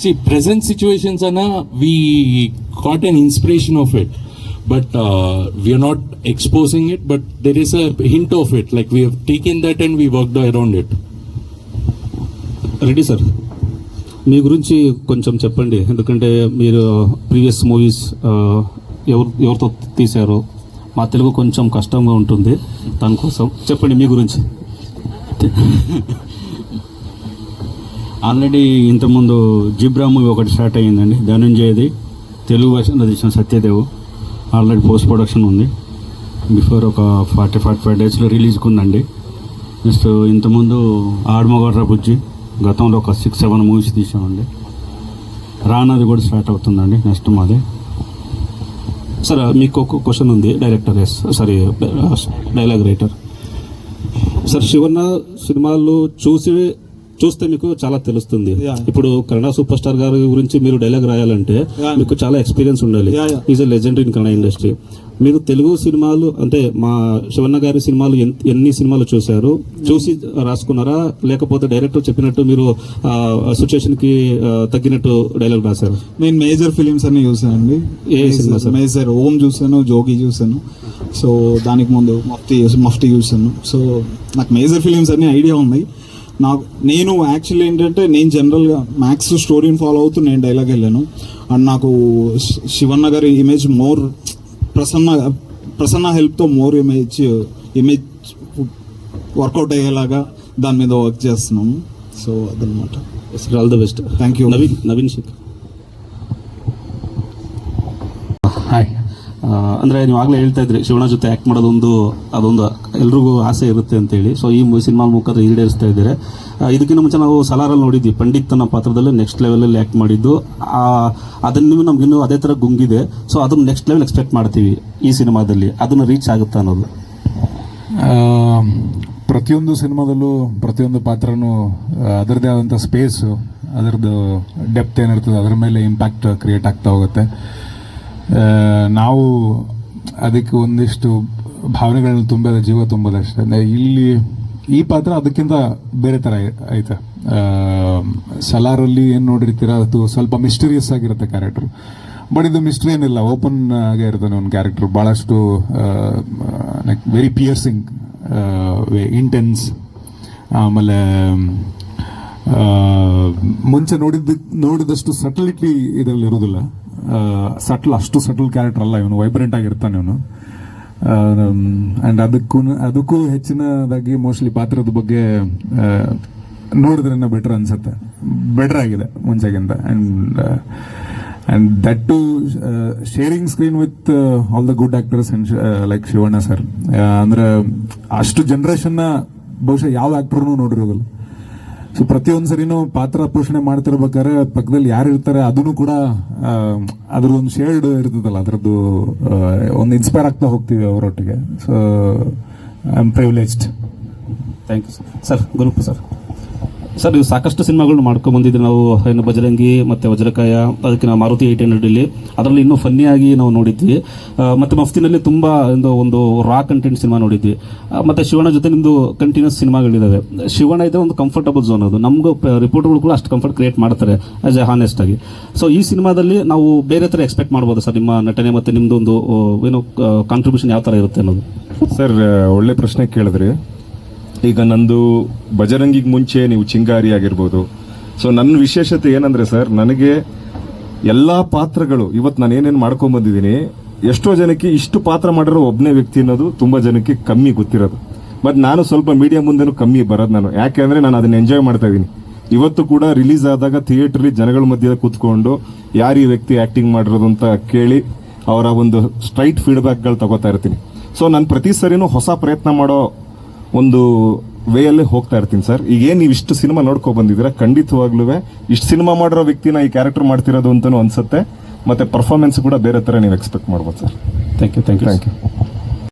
[SPEAKER 3] See, present situations, Anna, we got an inspiration of it. but uh, we are not exposing it. But there is a hint of it. Like we have taken that and we worked around it.
[SPEAKER 10] Reddy sir. మీ గురించి కొంచెం చెప్పండి. ఎందుకంటే మీరు previous movies ఎవరు ఎవరితో తీశారు మా తెలుగు కొంచెం కష్టంగా ఉంటుంది. దానికోసం చెప్పండి మీ గురించి.
[SPEAKER 8] ఆల్రెడీ ఇంతకుముందు జిబ్రా మూవీ ఒకటి స్టార్ట్ అయ్యిందండి. ధనంజయది తెలుగు వర్షన్లో తీసిన సత్యదేవ్. ఆల్రెడీ పోస్ట్ ప్రొడక్షన్ ఉంది. బిఫోర్ ఒక ఫార్టీ ఫార్టీ ఫైవ్ డేస్లో రిలీజ్కి ఉందండి. నెక్స్ట్ ఇంతకుముందు ఆడమగడ్ర బుజ్జి గతంలో ఒక సిక్స్ సెవెన్ మూవీస్ తీసామండి రానది కూడా స్టార్ట్ అవుతుందండి నెక్స్ట్ మాది.
[SPEAKER 10] సార్ మీకు ఒక క్వశ్చన్ ఉంది director yes sorry dialogue writer sir Shivanna సినిమాలు చూసి చూస్తే మీకు చాలా తెలుస్తుంది. ఇప్పుడు కన్నడ సూపర్ స్టార్ గారి గురించి మీరు డైలాగ్ రాయాలంటే. మీకు చాలా ఎక్స్పీరియన్స్ ఉండాలి. Is a legend in Kannada industry మీరు తెలుగు సినిమాలు అంటే మా శివన్న గారి సినిమాలు ఎన్- ఎన్ని సినిమాలు చూశారు? చూసి రాసుకున్నారా? లేకపోతే డైరెక్టర్ చెప్పినట్టు మీరు సిచ్యువేషన్కి తగ్గినట్టు డైలాగ్ రాశారు?
[SPEAKER 14] నేను మేజర్ ఫిలిమ్స్ అన్ని చూసానండి
[SPEAKER 10] ఏ సినిమా సార్?
[SPEAKER 14] మేజర్ ఓం చూసాను జోగి చూసాను సో దానికి ముందు మఫ్టీ మఫ్టీ చూసాను సో నాకు మేజర్ ఫిలిమ్స్ అన్ని ఐడియా ఉంది నాకు నేను యాక్చువల్లీ ఏంటంటే నేను జనరల్గా మ్యాథ్స్ స్టోరీని ఫాలో అవుతూ నేను డైలాగ్ వెళ్ళాను. అండ్ నాకు శివన్న గారి image more Prasanna Prasanna హెల్ప్తో more image image work out అయ్యేలాగా దాని మీద వర్క్ చేస్తున్నాము సో అదనమాట
[SPEAKER 10] all the best
[SPEAKER 14] Thank you.
[SPEAKER 10] Naveen
[SPEAKER 1] Naveen
[SPEAKER 10] Shekhar ಅಂದ್ರೆ ನೀವು ಆಗಲೇ ಹೇಳ್ತಾ ಇದ್ರಿ, ಶಿವಣ್ಣ ಜೊತೆ ಆಕ್ಟ್ ಮಾಡೋದೊಂದು, ಅದೊಂದು ಎಲ್ರಿಗೂ ಆಸೆ ಇರುತ್ತೆ ಅಂತೇಳಿ. ಸೊ ಈ ಸಿನಿಮಾ ಮುಖಾಂತರ ಈಡೇರಿಸ್ತಾ ಇದ್ದಾರೆ. ಇದಕ್ಕಿಂತ ಮುಂಚೆ ನಾವು ಸಲಾರಲ್ಲಿ ನೋಡಿದ್ವಿ ಪಂಡಿತ್ ಅನ್ನೋ ಪಾತ್ರದಲ್ಲಿ ನೆಕ್ಸ್ಟ್ ಲೆವೆಲಲ್ಲಿ ಆ್ಯಕ್ಟ್ ಮಾಡಿದ್ದು. ಅದನ್ನು ನಮಗಿನ್ನೂ ಅದೇ ಥರ ಗುಂಗಿದೆ. ಸೊ ಅದನ್ನು ನೆಕ್ಸ್ಟ್ ಲೆವೆಲ್ ಎಕ್ಸ್ಪೆಕ್ಟ್ ಮಾಡ್ತೀವಿ ಈ ಸಿನಿಮಾದಲ್ಲಿ. ಅದನ್ನು ರೀಚ್ ಆಗುತ್ತಾ ಅನ್ನೋದು.
[SPEAKER 1] ಪ್ರತಿಯೊಂದು ಸಿನಿಮಾದಲ್ಲೂ ಪ್ರತಿಯೊಂದು ಪಾತ್ರನೂ ಅದರದೇ ಅದರದ್ದೇ ಆದಂಥ ಸ್ಪೇಸು ಅದರದ್ದು ಡೆಪ್ತ್ ಏನಿರ್ತದೆ, ಅದರ ಮೇಲೆ ಇಂಪ್ಯಾಕ್ಟ್ ಕ್ರಿಯೇಟ್ ಆಗ್ತಾ ಹೋಗುತ್ತೆ. ನಾವು ಅದಕ್ಕೆ ಒಂದಿಷ್ಟು ಭಾವನೆಗಳನ್ನ ತುಂಬಿದ, ಜೀವ ತುಂಬೋದಷ್ಟೇ ಇಲ್ಲಿ ಈ ಪಾತ್ರ ಅದಕ್ಕಿಂತ ಬೇರೆ ಥರ ಐತೆ. ಸಲಾರಲ್ಲಿ ಏನು ನೋಡಿರ್ತೀರ, ಅದು ಸ್ವಲ್ಪ ಮಿಸ್ಟೀರಿಯಸ್ ಆಗಿರುತ್ತೆ ಕ್ಯಾರೆಕ್ಟ್ರು ಬಟ್ ಇದು ಮಿಸ್ಟ್ರಿ ಏನಿಲ್ಲ ಓಪನ್ ಆಗೇ ಇರ್ತಾನೆ ಒಂದು ಕ್ಯಾರೆಕ್ಟರ್ ಭಾಳಷ್ಟು ಲೈಕ್ ವೆರಿ ಪಿಯರ್ಸಿಂಗ್ ಇಂಟೆನ್ಸ್ ಆಮೇಲೆ ಮುಂಚೆ ನೋಡಿದ್ದು, ನೋಡಿದಷ್ಟು ಸಟಲಿಟಿ ಇದರಲ್ಲಿ ಇರೋದಿಲ್ಲ ಸಟ್ಲ್ ಅಷ್ಟು ಸಟಲ್ ಕ್ಯಾರೆಕ್ಟರ್ ಅಲ್ಲ ಇವನು ವೈಬ್ರೆಂಟ್ ಆಗಿರ್ತಾನೆ ಇವನು. ಆ್ಯಂಡ್ ಅದಕ್ಕೂ ಅದಕ್ಕೂ ಹೆಚ್ಚಿನದಾಗಿ ಮೋಸ್ಟ್ಲಿ ಪಾತ್ರದ ಬಗ್ಗೆ ನೋಡಿದ್ರೆ ಬೆಟರ್ ಅನ್ಸುತ್ತೆ. ಬೆಟರ್ ಆಗಿದೆ ಮುಂಚೆಗಿಂತ and and that to sharing screen with all the good actors and like Shivanna sir ಅಂದ್ರೆ ಅಷ್ಟು ಜನ್ರೇಷನ್ನ ಬಹುಶಃ ಯಾವ ಆಕ್ಟರ್ನು ನೋಡಿರೋದಿಲ್ಲ. ಸೊ ಪ್ರತಿಯೊಂದು ಸರಿನೂ ಪಾತ್ರ ಪೋಷಣೆ ಮಾಡ್ತಿರ್ಬೇಕಾದ್ರೆ ಪಕ್ಕದಲ್ಲಿ ಯಾರು ಇರ್ತಾರೆ ಅದನ್ನು ಕೂಡ ಅದ್ರದೊಂದು ಶೇರ್ಡ್ ಇರ್ತದಲ್ಲ, ಅದರದ್ದು ಒಂದು ಇನ್ಸ್ಪೈರ್ ಆಗ್ತಾ ಹೋಗ್ತೀವಿ ಅವರೊಟ್ಟಿಗೆ. So I am privileged
[SPEAKER 10] thank you sir sir Guruppa sir sir ನೀವು ಸಾಕಷ್ಟು ಸಿನಿಮಾಗಳನ್ನ ಮಾಡ್ಕೊಂಡು ಬಂದಿದ್ದೀವಿ ನಾವು ಏನು ಬಜರಂಗಿ ಮತ್ತು ವಜ್ರಕಾಯ, ಅದಕ್ಕೆ ನಾವು ಮಾರುತಿ ಏಯ್ಟ್ ಹಂಡ್ರೆಡಲ್ಲಿ ಅದರಲ್ಲಿ ಇನ್ನೂ ಫನ್ನಿಯಾಗಿ ನಾವು ನೋಡಿದ್ವಿ. ಮತ್ತು ಮಫ್ತಿನಲ್ಲಿ ತುಂಬ ಒಂದು ಒಂದು ರಾ ಕಂಟೆಂಟ್ ಸಿನಿಮಾ ನೋಡಿದ್ವಿ. ಮತ್ತು ಶಿವಣ್ಣ ಜೊತೆ ನಿಮ್ಮದು ಕಂಟಿನ್ಯೂಸ್ ಸಿನಿಮಾಗಳಿದ್ದಾವೆ ಶಿವಣ್ಣ ಇದೆ ಒಂದು ಕಂಫರ್ಟಬಲ್ ಝೋನ್ ಅದು. ನಮಗೂ ರಿಪೋರ್ಟ್ಗಳು ಕೂಡ ಅಷ್ಟು ಕಂಫರ್ಟ್ ಕ್ರಿಯೇಟ್ ಮಾಡ್ತಾರೆ ಆಸ್ ಎ ಹಾನೆಸ್ಟ್ ಆಗಿ. ಸೊ ಈ ಸಿನಿಮಾದಲ್ಲಿ ನಾವು ಬೇರೆ ಥರ ಎಕ್ಸ್ಪೆಕ್ಟ್ ಮಾಡ್ಬೋದು ಸರ್, ನಿಮ್ಮ ನಟನೆ ಮತ್ತು ನಿಮ್ಮದೊಂದು ಏನು ಕಾಂಟ್ರಿಬ್ಯೂಷನ್ ಯಾವ ಥರ ಇರುತ್ತೆ ಅನ್ನೋದು?
[SPEAKER 2] ಸರ್ ಒಳ್ಳೆ ಪ್ರಶ್ನೆ ಕೇಳಿದ್ರಿ. ಈಗ ನಂದು ಬಜರಂಗಿಗೆ ಮುಂಚೆ ನೀವು ಚಿಂಗಾರಿ ಆಗಿರ್ಬೋದು ಸೊ ನನ್ನ ವಿಶೇಷತೆ ಏನಂದ್ರೆ ಸರ್, ನನಗೆ ಎಲ್ಲ ಪಾತ್ರಗಳು ಇವತ್ತು ನಾನು ಏನೇನು ಮಾಡ್ಕೊಂಬಂದಿದ್ದೀನಿ ಎಷ್ಟೋ ಜನಕ್ಕೆ ಇಷ್ಟು ಪಾತ್ರ ಮಾಡಿರೋ ಒಬ್ಬನೇ ವ್ಯಕ್ತಿ ಅನ್ನೋದು ತುಂಬ ಜನಕ್ಕೆ ಕಮ್ಮಿ ಗೊತ್ತಿರೋದು. ಬಟ್ ನಾನು ಸ್ವಲ್ಪ ಮೀಡಿಯಾ ಮುಂದೆನೂ ಕಮ್ಮಿ ಬರೋದು ನಾನು. ಯಾಕೆಂದ್ರೆ ನಾನು ಅದನ್ನ ಎಂಜಾಯ್ ಮಾಡ್ತಾ ಇದ್ದೀನಿ ಇವತ್ತು ಕೂಡ ರಿಲೀಸ್ ಆದಾಗ ಥಿಯೇಟ್ರಲ್ಲಿ ಜನಗಳ ಮಧ್ಯೆ ಕೂತ್ಕೊಂಡು ಯಾರು ಈ ವ್ಯಕ್ತಿ ಆ್ಯಕ್ಟಿಂಗ್ ಮಾಡಿರೋದು ಅಂತ ಕೇಳಿ ಅವರ ಒಂದು ಸ್ಟ್ರೈಟ್ ಫೀಡ್ಬ್ಯಾಕ್ಗಳು ತಗೋತಾ ಇರ್ತೀನಿ. ಸೊ ನಾನು ಪ್ರತಿ ಸರಿನೂ ಹೊಸ ಪ್ರಯತ್ನ ಮಾಡೋ ಒಂದು ವೇಯಲ್ಲೇ ಹೋಗ್ತಾ ಇರ್ತೀನಿ ಸರ್. ಈಗ ಏನ್ ನೀವು ಇಷ್ಟು ಸಿನಿಮಾ ನೋಡ್ಕೊ ಬಂದಿದ್ದೀರಾ? ಖಂಡಿತವಾಗ್ಲೂ ಇಷ್ಟು ಸಿನಿಮಾ ಮಾಡಿರೋ ವ್ಯಕ್ತಿನ ಈ ಕ್ಯಾರೆಕ್ಟರ್ ಮಾಡ್ತಿರೋದು ಅಂತಲೂ ಅನ್ಸುತ್ತೆ. ಮತ್ತೆ ಪರ್ಫಾರ್ಮೆನ್ಸ್ ಕೂಡ ಬೇರೆ ತರ ನೀವು ಎಕ್ಸ್ಪೆಕ್ಟ್ ಮಾಡ್ಬೋದು sir.
[SPEAKER 10] Thank you thank you
[SPEAKER 2] thank you